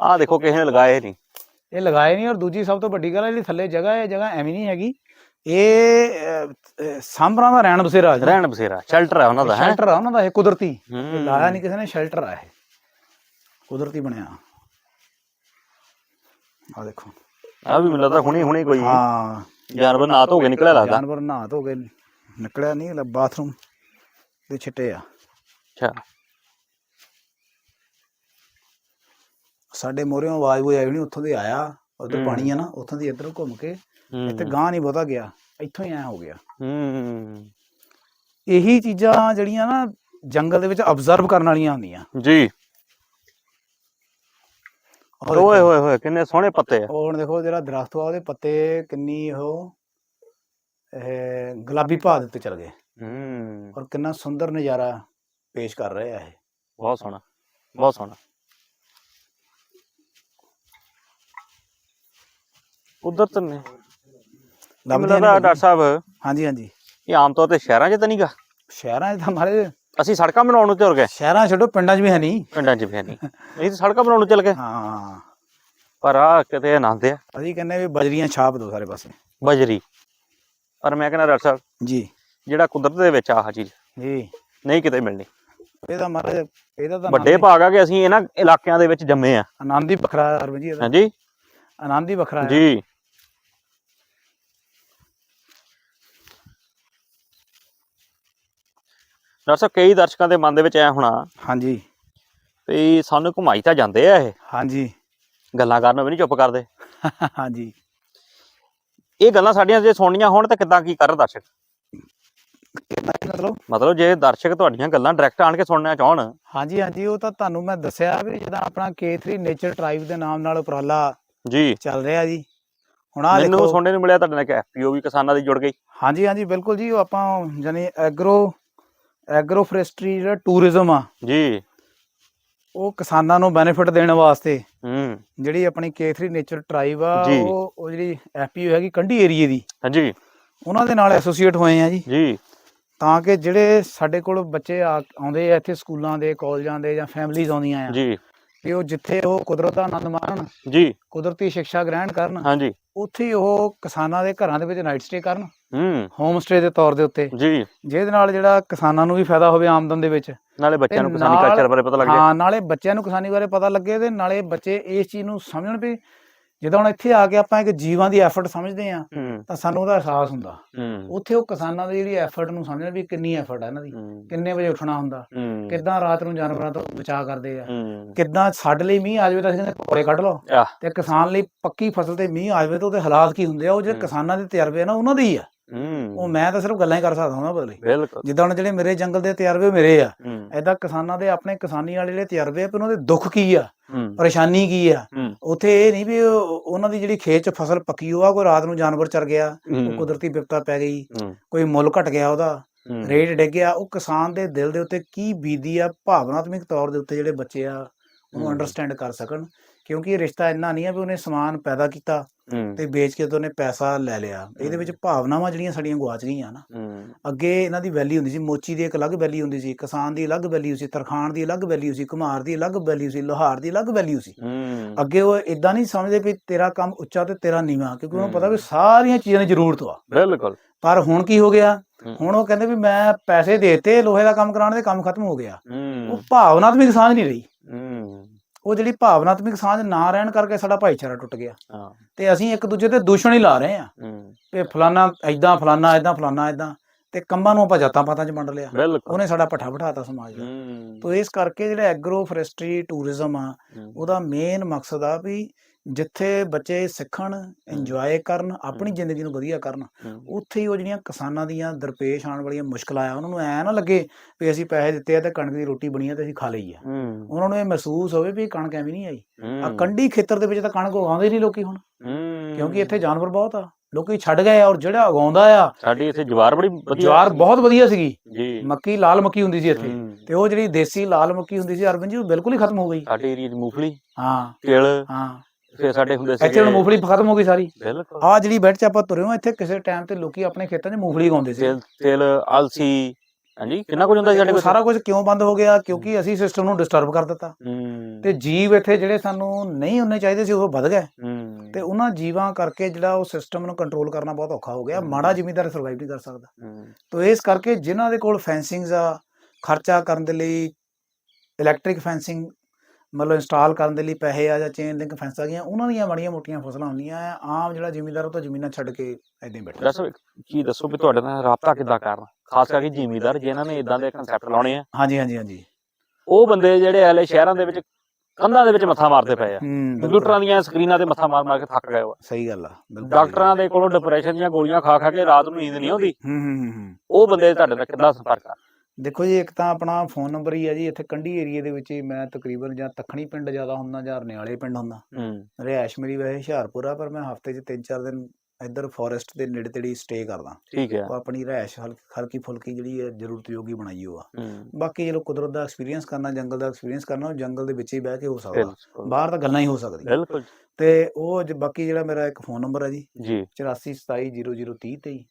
ਆਹ ਦੇਖੋ ਕਿਸੇ ਨੇ ਲਗਾਏ ਨਹੀਂ। ਇਹ ਲਗਾਏ ਨਹੀਂ ਔਰ ਦੂਜੀ ਸਭ ਤੋਂ ਵੱਡੀ ਗੱਲ ਹੈ ਜਿਹੜੀ ਥੱਲੇ ਜਗ੍ਹਾ ਹੈ ਜਗ੍ਹਾ ਐਵੇਂ ਨਹੀਂ ਹੈਗੀ। ਇਹ ਸਾਂਭਰਾਂ ਦਾ ਰਹਿਣ ਬਸੇਰਾ ਰਹਿਣ ਬਸੇਰਾ ਸ਼ੈਲਟਰ ਹੈ ਉਹਨਾਂ ਦਾ ਹੈ? ਸ਼ੈਲਟਰ ਆ ਉਹਨਾਂ ਦਾ ਇਹ ਕੁਦਰਤੀ। ਹੂੰ। ਲਾਇਆ ਨਹੀਂ ਕਿਸੇ ਨੇ ਸ਼ੈਲਟਰ ਆ ਇਹ। ਕੁਦਰਤੀ ਬਣਿਆ। ਆ ਦੇਖੋ। ਆ ਵੀ ਮੈਨੂੰ ਲੱਗਦਾ ਹੁਣੀ ਹੁਣੀ ਕੋਈ ਹਾਂ। ਜਾਨਵਰ ਨਾ ਧੋ ਕੇ ਨਿਕਲਿਆ ਲੱਗਦਾ। ਜਾਨਵਰ ਨਹਾ ਧੋ ਕੇ ਨਿਕਲਿਆ ਨਹੀਂ ਲ- ਬਾਥਰੂਮ ਦੇ ਛਿੱਟੇ ਆ। ਅੱਛਾ। ਸਾਡੇ ਮੋਰਿਓਂ ਆਵਾਜ਼ ਕੋਈ ਆਈ ਨਹੀਂ ਉੱਥੋਂ ਦੇ ਆਇਆ। ਉਧਰ। ਪਾਣੀ ਆ ਨਾ ਉੱਥੋਂ ਦੀ ਇੱਧਰ ਘੁੰਮ ਕੇ ਇੱਥੇ ਗਾਂ ਨਹੀਂ ਬਹੁਤਾ ਗਿਆ ਇੱਥੋਂ ਹੀ ਐ ਹੋ ਗਿਆ। ਹੂੰ ਇਹੀ ਚੀਜ਼ਾਂ ਜਿਹੜੀਆਂ ਨਾ ਜੰਗਲ ਦੇ ਵਿੱਚ ਅਬਜ਼ਰਵ ਕਰਨ ਵਾਲੀਆਂ ਹੁੰਦੀਆਂ। ਜੀ। ਓਏ ਹੋਏ ਹੋਏ ਕਿੰਨੇ ਸੋਹਣੇ ਪੱਤੇ ਆ। ਉਹ ਹੁਣ ਦੇਖੋ ਜਿਹੜਾ ਦਰਖਤ ਆ ਉਹਦੇ ਪੱਤੇ ਕਿੰਨੀ ਉਹ ਇਹ ਗੁਲਾਬੀ ਭਾਅ ਦੇ ਉੱਤੇ ਚਲ ਗਏ। ਹੂੰ। ਔਰ ਕਿੰਨਾ ਸੁੰਦਰ ਨਜ਼ਾਰਾ ਪੇਸ਼ ਕਰ ਰਿਹਾ ਇਹ। ਬਹੁਤ ਸੋਹਣਾ ਬਹੁਤ ਸੋਹਣਾ। ਉਧਰ ਤਾਂ ਨੀ ਡਾਕਟਰ ਸਾਹਿਬ ਹਾਂਜੀ ਹਾਂਜੀ। ਇਹ ਆਮ ਤੌਰ ਤੇ ਸ਼ਹਿਰਾਂ 'ਚ ਤਾਂ ਨਹੀਂਗਾ ਸ਼ਹਿਰਾਂ 'ਚ ਤਾਂ ਮਾਰੇ ਅਸੀਂ ਸੜਕਾਂ ਬਣਾਉਣ ਨੂੰ ਤੁਰ ਗਏ। ਸ਼ਹਿਰਾਂ ਛੱਡੋ ਪਿੰਡਾਂ 'ਚ ਵੀ ਹੈ ਨਹੀਂ। ਪਿੰਡਾਂ 'ਚ ਵੀ ਨਹੀਂ। ਅਸੀਂ ਤਾਂ ਸੜਕਾਂ ਬਣਾਉਣ ਨੂੰ ਚੱਲ ਗਏ। ਹਾਂ। ਪਰ ਆ ਕਿਤੇ ਆਨੰਦ ਆ। ਅਸੀਂ ਕਹਿੰਦੇ ਵੀ ਬਜਰੀਆਂ ਛਾਪ ਦੋ ਸਾਰੇ ਪਾਸੇ। ਬਜਰੀ। ਪਰ ਮੈਂ ਕਹਿੰਦਾ ਡਾਕਟਰ ਸਾਹਿਬ ਜੀ। ਜਿਹੜਾ ਕੁਦਰਤ ਦੇ ਵਿੱਚ ਆਹ ਚੀਜ਼ ਜੀ। ਨਹੀਂ ਕਿਤੇ ਮਿਲਣੀ। ਇਹਦਾ ਮਾਰੇ ਇਹਦਾ ਤਾਂ ਵੱਡੇ ਭਾਗ ਆ ਕਿ ਅਸੀਂ ਇਹਨਾਂ ਇਲਾਕਿਆਂ ਦੇ ਵਿੱਚ ਜੰਮੇ ਆ। ਆਨੰਦ ਹੀ ਵੱਖਰਾ ਹੈ ਅਰਵਿੰਦ ਜੀ ਇਹਦਾ ਹਾਂਜੀ। ਆਨੰਦ ਹੀ ਵੱਖਰਾ ਹੈ। ਜੀ। ਡਾਕਟਰ ਸਾਹਿਬ ਕਈ ਦਰਸ਼ਕਾਂ ਦੇ ਮਨ ਦੇ ਵਿੱਚ ਐ ਹੋਣਾ ਹਾਂਜੀ। ਵੀ ਸਾਨੂੰ ਘੁਮਾਈ ਤਾਂ ਜਾਂਦੇ ਆ ਇਹ। ਹਾਂਜੀ। ਗੱਲਾਂ ਕਰਨ ਵੀ ਨਹੀਂ ਚੁੱਪ ਕਰਦੇ। ਹਾਂਜੀ। ਇਹ ਗੱਲਾਂ ਸਾਡੀਆਂ ਜੇ ਸੁਣਨੀਆਂ ਹੋਣ ਤਾਂ ਕਿੱਦਾਂ ਕੀ ਕਰਨ ਦਰਸ਼ਕ? ਮਤਲਬ? ਮਤਲਬ ਜੇ ਦਰਸ਼ਕ ਤੁਹਾਡੀਆਂ ਗੱਲਾਂ ਡਾਇਰੈਕਟ ਆਣ ਕੇ ਸੁਣਨਾ ਚਾਹਣ। ਹਾਂਜੀ ਹਾਂਜੀ ਉਹ ਤਾਂ ਤੁਹਾਨੂੰ ਮੈਂ ਦੱਸਿਆ ਵੀ ਜਿੱਦਾਂ ਆਪਣਾ K3 ਨੇਚਰ ਟ੍ਰਾਈਬ ਦੇ ਨਾਮ ਨਾਲ ਉਪਰਾਲਾ ਜੀ। ਚੱਲ ਰਿਹਾ ਜੀ। ਹੁਣ ਆ ਮੈਨੂੰ ਸੁਣਨੇ ਨੂੰ ਮਿਲਿਆ ਤੁਹਾਡੇ ਨਾਲ ਕਿ ਐਫਪੀਓ ਵੀ ਕਿਸਾਨਾਂ ਦੀ ਜੁੜ ਗਈ। ਹਾਂਜੀ ਹਾਂਜੀ ਬਿਲਕੁਲ ਜੀ ਉਹ ਆਪਾਂ ਜਾਨੀ ਐਗਰੋ ਐਗਰੋ ਫੋਰੈਸਟਰੀ ਜਿਹੜਾ ਟੂਰਿਜ਼ਮ ਆ ਜੀ। ਉਹ ਕਿਸਾਨਾਂ ਨੂੰ ਬੈਨੀਫਿਟ ਦੇਣ ਵਾਸਤੇ ਹੂੰ। ਜਿਹੜੀ ਆਪਣੀ K3 ਨੇਚਰ ਟ੍ਰਾਈਬ ਆ। ਉਹ ਉਹ ਜਿਹੜੀ ਐਫਪੀਓ ਹੈਗੀ ਕੰਢੀ ਏਰੀਏ ਦੀ ਹਾਂਜੀ। ਉਹਨਾਂ ਦੇ ਨਾਲ ਐਸੋਸੀਏਟ ਹੋਏ ਆ ਜੀ। ਜੀ। ਤਾਂ ਕਿ ਜਿਹੜੇ ਸਾਡੇ ਕੋਲ ਬੱਚੇ ਆਉਂਦੇ ਆ ਇੱਥੇ ਸਕੂਲਾਂ ਦੇ ਕਾਲਜਾਂ ਦੇ ਜਾਂ ਫੈਮਿਲੀਜ਼ ਆਉਂਦੀਆਂ ਆ ਜੀ। ਕਿ ਉਹ ਜਿੱਥੇ ਉਹ ਕੁਦਰਤ ਦਾ ਆਨੰਦ ਮਾਣਨ ਜੀ। ਕੁਦਰਤੀ ਸਿੱਖਿਆ ਗ੍ਰਹਿਣ ਕਰਨ ਹਾਂਜੀ। ਉੱਥੇ ਹੀ ਉਹ ਕਿਸਾਨਾਂ ਦੇ ਘਰਾਂ ਦੇ ਵਿੱਚ ਨਾਈਟ ਸਟੇ ਕਰਨ ਹੂੰ। ਹੋਮ ਸਟੇ ਦੇ ਤੌਰ ਦੇ ਉੱਤੇ। ਜੀ। ਜਿਹਦੇ ਨਾਲ ਜਿਹੜਾ ਕਿਸਾਨਾਂ ਨੂੰ ਵੀ ਫਾਇਦਾ ਹੋਵੇ ਆਮਦਨ ਦੇ ਵਿੱਚ। ਨਾਲੇ ਬੱਚਿਆਂ ਨੂੰ ਕਿਸਾਨੀ ਕਲਚਰ ਬਾਰੇ ਪਤਾ ਲੱਗ ਜਾਏ। ਹਾਂ ਨਾਲੇ ਬੱਚਿਆਂ ਨੂੰ ਕਿਸਾਨੀ ਬਾਰੇ ਪਤਾ ਲੱਗੇ ਤੇ ਨਾਲੇ ਬੱਚੇ ਇਸ ਚੀਜ਼ ਨੂੰ ਸਮਝਣ ਵੀ ਜਦੋਂ ਹੁਣ ਇੱਥੇ ਆ ਕੇ ਆਪਾਂ ਇੱਕ ਜੀਵਾਂ ਦੀ ਐਫਰਟ ਸਮਝਦੇ ਆ ਤਾਂ ਸਾਨੂੰ ਉਹਦਾ ਅਹਿਸਾਸ ਹੁੰਦਾ। ਉੱਥੇ ਉਹ ਕਿਸਾਨਾਂ ਦੀ ਜਿਹੜੀ ਐਫਰਟ ਨੂੰ ਸਮਝਣ ਵੀ ਕਿੰਨੀ ਐਫਰਟ ਹੈ ਇਹਨਾਂ ਦੀ ਕਿੰਨੇ ਵਜੇ ਉੱਠਣਾ ਹੁੰਦਾ ਕਿੱਦਾਂ ਰਾਤ ਨੂੰ ਜਾਨਵਰਾਂ ਤੋਂ ਬਚਾਅ ਕਰਦੇ ਆ ਕਿੱਦਾਂ ਸਾਡੇ ਲਈ ਮੀਂਹ ਆ ਜਾਵੇ ਤਾਂ ਅਸੀਂ ਕਹਿੰਦੇ ਕੋਰੇ ਕੱਢ ਲਓ। ਤੇ ਕਿਸਾਨ ਲਈ ਪੱਕੀ ਫਸਲ ਤੇ ਮੀਂਹ ਆ ਜਾਵੇ ਤਾਂ ਉਹਦੇ ਹਾਲਾਤ ਕੀ ਹੁੰਦੇ ਆ ਉਹ ਜਿਹੜੇ। ਕਿਸਾਨਾਂ ਦੇ ਤਜਰਬੇ ਆ ਨਾ ਉਹਨਾਂ ਦੇ ਹੀ ਆ। ਉਹ ਮੈਂ ਤਾਂ ਸਿਰਫ ਗੱਲਾਂ ਹੀ ਕਰ ਸਕਦਾ ਉਹਨਾਂ ਬਦਲੇ। ਬਿਲਕੁਲ। ਜਿੱਦਾਂ ਹੁਣ ਜਿਹੜੇ ਮੇਰੇ ਜੰਗਲ ਦੇ ਤਜਰਬੇ ਮੇਰੇ ਆ ਐਦਾਂ ਕਿਸਾਨਾਂ ਦੇ ਆਪਣੇ ਕਿਸਾਨੀ ਵਾਲੇ ਜਿਹੜੇ ਤਜਰਬੇ ਆ ਉਹਨਾਂ ਦੇ ਦੁੱਖ ਕੀ ਆ? ਪਰੇਸ਼ਾਨੀ ਕੀ ਆ? ਉੱਥੇ ਇਹ ਨਹੀਂ ਵੀ ਉਹ- ਉਹਨਾਂ ਦੀ ਜਿਹੜੀ ਖੇਤ 'ਚ ਫਸਲ ਪੱਕੀ ਹੋਆ ਕੋਈ ਰਾਤ ਨੂੰ ਜਾਨਵਰ ਚਰ ਗਿਆ ਹੂੰ, ਕੁਦਰਤੀ ਵਿਪਤਾ ਪੈ ਗਈ ਕੋਈ ਮੁੱਲ ਘਟ ਗਿਆ ਉਹਦਾ ਰੇਟ ਡਿੱਗ ਗਿਆ ਉਹ ਕਿਸਾਨ ਦੇ ਦਿਲ ਦੇ ਉੱਤੇ ਕੀ ਬੀਤੀ ਆ ਭਾਵਨਾਤਮਕ ਤੌਰ ਦੇ ਉੱਤੇ ਜਿਹੜੇ ਬੱਚੇ ਆ ਉਹਨੂੰ। ਅੰਡਰਸਟੈਂਡ ਕਰ ਸਕਣ। ਕਿਉਂਕਿ ਇਹ ਰਿਸ਼ਤਾ ਇੰਨਾ ਨਹੀਂ ਆ ਵੀ ਉਹਨੇ ਸਮਾਨ ਪੈਦਾ ਕੀਤਾ ਤੇ ਵੇਚ ਕੇ ਤੇ ਉਹਨੇ ਪੈਸਾ ਲੈ ਲਿਆ। ਇਹਦੇ ਵਿੱਚ ਭਾਵਨਾਵਾਂ ਜਿਹੜੀਆਂ ਸਾਡੀਆਂ ਗਵਾਚ ਗਈਆਂ ਨਾ। ਅੱਗੇ ਇਹਨਾਂ ਦੀ ਵੈਲਿਊ ਹੁੰਦੀ ਸੀ ਮੋਚੀ ਦੀ ਇੱਕ ਅਲੱਗ ਵੈਲਿਊ ਹੁੰਦੀ ਸੀ ਕਿਸਾਨ ਦੀ ਅਲੱਗ ਵੈਲਿਊ ਸੀ ਤਰਖਾਣ ਦੀ ਅਲੱਗ ਵੈਲਿਊ ਸੀ ਕੁਮਾਰ ਦੀ ਅਲੱਗ ਵੈਲਿਊ ਸੀ ਲੋਹਾਰ ਦੀ ਅਲੱਗ ਵੈਲਿਊ ਸੀ। ਅੱਗੇ ਉਹ ਇਦਾਂ ਨਹੀਂ ਸਮਝਦੇ ਵੀ ਤੇਰਾ ਕੰਮ ਉੱਚਾ ਤੇ ਤੇਰਾ ਨੀਵਾਂ ਕਿਉਂਕਿ ਉਹਨੂੰ ਪਤਾ ਵੀ। ਸਾਰੀਆਂ ਚੀਜ਼ਾਂ ਦੀ ਜ਼ਰੂਰਤ ਆ ਬਿਲਕੁਲ। ਪਰ ਹੁਣ ਕੀ ਹੋ ਗਿਆ। ਹੁਣ ਉਹ ਕਹਿੰਦੇ ਵੀ ਮੈਂ ਪੈਸੇ ਦੇਤੇ ਲੋਹੇ ਦਾ ਕੰਮ ਕਰਾਉਣ ਦੇ ਕੰਮ ਖਤਮ ਹੋ ਗਿਆ। ਉਹ ਭਾਵਨਾਤਮਕ ਸਾਂਝ ਨਹੀਂ ਰਹੀ। ਉਹ ਜਿਹੜੀ ਭਾਵਨਾਤਮਕ ਸਾਂਝ ਨਾ ਰਹਿਣ ਕਰਕੇ ਸਾਡਾ ਭਾਈਚਾਰਾ ਟੁੱਟ ਗਿਆ। ਹਾਂ। ਤੇ ਅਸੀਂ ਇੱਕ ਦੂਜੇ ਤੇ ਦੁਸ਼ਮਣ ਹੀ ਲਾ ਰਹੇ ਆ ਹੂੰ। ਵੀ ਫਲਾਨਾ ਐਦਾਂ ਫਲਾਨਾ ਐਦਾਂ ਫਲਾਨਾ ਐਦਾਂ ਤੇ ਕੰਮਾਂ ਨੂੰ ਆਪਾਂ ਜਾਤਾਂ ਪਾਤਾਂ 'ਚ ਵੰਡ ਲਿਆ। ਉਹਨੇ ਸਾਡਾ ਪੱਠਾ ਬਿਠਾਤਾ ਸਮਾਜ ਦਾ। ਤੋ ਇਸ ਕਰਕੇ ਜਿਹੜਾ ਐਗਰੋ ਫੋਰੈਸਟਰੀ ਟੂਰਿਜ਼ਮ ਆ ਉਹਦਾ ਮੇਨ ਮਕਸਦ ਆ ਵੀ ਜਿੱਥੇ ਬੱਚੇ ਸਿੱਖਣ ਇੰਜੋਏ ਕਰਨ ਆਪਣੀ ਜ਼ਿੰਦਗੀ ਨੂੰ ਵਧੀਆ ਕਰਨ ਉੱਥੇ ਹੀ ਉਹ ਜਿਹੜੀਆਂ ਕਿਸਾਨਾਂ ਦੀਆਂ ਦਰਪੇਸ਼ ਆਉਣ ਵਾਲੀਆਂ ਮੁਸ਼ਕਲਾਂ ਆ ਉਹਨਾਂ ਨੂੰ ਐ ਨਾ ਲੱਗੇ ਵੀ ਅਸੀਂ ਪੈਸੇ ਦਿੱਤੇ ਆ ਤੇ ਕਣਕ ਦੀ ਰੋਟੀ ਬਣੀ ਆ ਤੇ ਅਸੀਂ ਖਾ ਲਈ ਆ। ਉਹਨਾਂ ਨੂੰ ਇਹ ਮਹਿਸੂਸ ਹੋਵੇ ਵੀ ਕਣਕ ਐਵੇਂ ਨਹੀਂ ਆਈ। ਆ ਕੰਢੀ ਖੇਤਰ ਦੇ ਵਿੱਚ ਤਾਂ ਕਣਕ ਉਗਾਉਂਦੇ ਨਹੀਂ ਲੋਕੀ ਹੁਣ। ਕਿਉਂਕਿ ਇੱਥੇ ਜਾਨਵਰ ਬਹੁਤ ਆ ਲੋਕੀ ਛੱਡ ਗਏ ਔਰ ਜਿਹੜਾ ਉਗਾਉਂਦਾ ਆ ਸਾਡੀ ਇੱਥੇ ਜਵਾਰ ਬੜੀ ਵਧੀਆ ਜਵਾਰ ਬਹੁਤ ਵਧੀਆ ਸੀਗੀ। ਜੀ। ਮੱਕੀ ਲਾਲ ਮੱਕੀ ਹੁੰਦੀ ਸੀ ਇੱਥੇ। ਤੇ ਉਹ ਜਿਹੜੀ ਦੇਸੀ ਲਾਲ ਮੱਕੀ ਹੁੰਦੀ ਸੀ ਅਰਵਿੰਦ ਜੀ ਉਹ ਬਿਲਕੁਲ ਹੀ ਖਤਮ ਹੋ ਗਈ। ਸਾਡੇ ਏਰੀਆ 'ਚ ਮੂੰਗਫਲੀ ਹਾਂ। ਤਿਲ। ਹਾਂ। ਫਿਰ ਸਾਡੇ ਹੁੰਦੇ ਇੱਥੇ ਹੁਣ ਮੂੰਗਫਲੀ ਖਤਮ ਹੋ ਗਈ ਸਾਰੀ। ਬਿਲਕੁਲ। ਆ ਜਿਹੜੀ ਬੈਠ ਚ ਆਪਾਂ ਤੁਰੇ ਹਾਂ ਇੱਥੇ ਕਿਸੇ ਟਾਈਮ ਤੇ ਲੋਕੀ ਆਪਣੇ ਖੇਤਾਂ 'ਚ ਮੂੰਗਫਲੀ ਉਗਾਉਂਦੇ ਸੀ। ਤਿਲ ਤਿਲ ਅਲਸੀ ਹਾਂਜੀ? ਕਿੰਨਾ ਕੁਝ ਹੁੰਦਾ ਸੀ ਸਾਡੇ ਕੋਲ? ਸਾਰਾ ਕੁਝ ਕਿਉਂ ਬੰਦ ਹੋ ਗਿਆ? ਕਿਉਂਕਿ ਅਸੀਂ ਸਿਸਟਮ ਨੂੰ ਡਿਸਟਰਬ ਕਰ ਦਿੱਤਾ। ਹੂੰ। ਤੇ ਜੀਵ ਇੱਥੇ ਜਿਹੜੇ ਸਾਨੂੰ ਨਹੀਂ ਹੁੰਨੇ ਚਾਹੀਦੇ ਸੀ ਉਹ ਵੱਧ ਗਏ। ਹੂੰ। ਤੇ ਉਹਨਾਂ ਜੀਵਾਂ ਕਰਕੇ ਜਿਹੜਾ ਉਹ ਸਿਸਟਮ ਨੂੰ ਕੰਟਰੋਲ ਕਰਨਾ ਬਹੁਤ ਔਖਾ ਹੋ ਗਿਆ। ਮਾੜਾ ਜ਼ਿਮੀਂਦਾਰ ਸਰਵਾਈਵ ਨਹੀਂ ਕਰ ਸਕਦਾ। ਹੂੰ। ਤੋ ਇਸ ਕਰਕੇ ਜਿਨ੍ਹਾਂ ਦੇ ਕੋਲ ਫੈਂਸਿੰਗਸ ਆ ਖਰਚਾ ਕਰਨ ਦੇ ਲਈ ਇਲੈਕਟ੍ਰਿਕ ਫੈਂਸਿੰਗ ਮਤਲਬ ਇੰਸਟਾਲ ਕਰਨ ਦੇ ਲਈ ਪੈਸੇ ਆ ਜਾਂ ਚੇਨ ਲਿੰਕ ਫੈਂਸ ਆ ਗਈਆਂ ਉਹਨਾਂ ਦੀਆਂ ਮਾੜੀਆਂ ਮੋਟੀਆਂ ਫਸਲਾਂ ਹੁੰਦੀਆਂ ਆ ਆਮ ਜਿਹੜਾ ਜ਼ਿਮੀਂਦਾਰ ਉਹ ਤਾਂ ਜ਼ਮੀਨਾਂ ਛੱਡ ਕੇ ਐਦਾਂ ਹੀ ਬੈਠਾ। ਦੱਸੋ ਕੀ ਦੱਸੋ ਵੀ ਤੁਹਾਡੇ ਨਾਲ ਰਾਬਤਾ ਕਿੱਦਾਂ ਕਰਨ? ਖਾਸ ਕਰਕੇ ਜ਼ਿਮੀਦਾਰ ਜਿਨ੍ਹਾਂ ਨੇ ਇਦਾਂ ਦੇ ਕਨਸੈਪਟ ਲਾਉਣੇ ਆ। ਹਾਂਜੀ ਹਾਂਜੀ ਹਾਂਜੀ। ਉਹ ਬੰਦੇ ਜਿਹੜੇ ਹਲੇ ਸ਼ਹਿਰਾਂ ਦੇ ਵਿੱਚ ਕੰਧਾਂ ਦੇ ਵਿੱਚ ਮੱਥਾ ਮਾਰਦੇ ਪਏ ਆ। ਕੰਪਿਊਟਰਾਂ ਦੀਆਂ ਸਕਰੀਨਾਂ ਤੇ ਮੱਥਾ ਮਾਰ ਮਾਰ ਕੇ ਥੱਕ ਗਏ ਹੋ ਸਹੀ ਗੱਲ ਆ ਡਾਕਟਰਾਂ ਦੇ ਕੋਲੋਂ ਡਿਪਰੈਸ਼ਨ ਦੀਆਂ ਗੋਲੀਆਂ ਖਾ ਖਾ ਕੇ ਰਾਤ ਨੂੰ ਨੀਂਦ ਨਹੀਂ ਆਉਂਦੀ। ਹੂੰ ਹੂੰ ਹੂੰ, ਹੂੰ। ਉਹ ਬੰਦੇ ਤੁਹਾਡੇ ਨਾਲ ਕਿੱਦਾਂ ਸੰਪਰਕ ਕਰ ਦੇਖੋ ਜੀ ਇੱਕ ਤਾਂ ਆਪਣਾ ਫੋਨ ਨੰਬਰ ਹੀ ਹੈ ਜੀ ਇੱਥੇ ਕੰਢੀ ਏਰੀਏ ਦੇ ਵਿੱਚ ਹੀ ਮੈਂ ਤਕਰੀਬਨ ਜਾਂ ਤਖਣੀ ਪਿੰਡ ਜ਼ਿਆਦਾ ਹੁੰਦਾ ਜਾਂ ਰਨਿਆਲੇ ਪਿੰਡ ਹੁੰਦਾ। ਹੂੰ। ਰਿਹਾਇਸ਼ ਮੇਰੀ ਵੈਸੇ ਹੁਸ਼ਿਆਰਪੁਰ ਆ ਪਰ ਮੈਂ ਹਫ਼ਤੇ 'ਚ 3-4 ਦਿਨ ਇੱਧਰ ਫੋਰੈਸਟ ਦੇ ਨੇੜੇ ਤੇੜੀ ਸਟੇ ਕਰਦਾ। ਠੀਕ ਹੈ। ਉਹ ਆਪਣੀ ਰਿਹਾਇਸ਼ ਹਲਕੀ ਫੁਲਕੀ ਜਿਹੜੀ ਹੈ ਜ਼ਰੂਰਤ ਯੋਗੀ ਬਣਾਈ ਉਹ ਆ। ਹੂੰ। ਬਾਕੀ ਜਦੋਂ ਕੁਦਰਤ ਦਾ ਐਕਸਪੀਰੀਅੰਸ ਕਰਨਾ ਜੰਗਲ ਦਾ ਐਕਸਪੀਰੀਅੰਸ ਕਰਨਾ ਉਹ ਜੰਗਲ ਦੇ ਵਿੱਚ ਹੀ ਬਹਿ ਕੇ ਹੋ ਸਕਦਾ। ਬਾਹਰ ਤਾਂ ਗੱਲਾਂ ਹੀ ਹੋ ਸਕਦੀਆਂ। ਬਿਲਕੁਲ। ਤੇ ਉਹ ਬਾਕੀ ਜਿਹੜਾ ਮੇਰਾ ਇੱਕ ਫੋਨ ਨੰਬਰ ਹੈ ਜੀ ਜੀ। 84270030 ਤੇ ਹੂੰ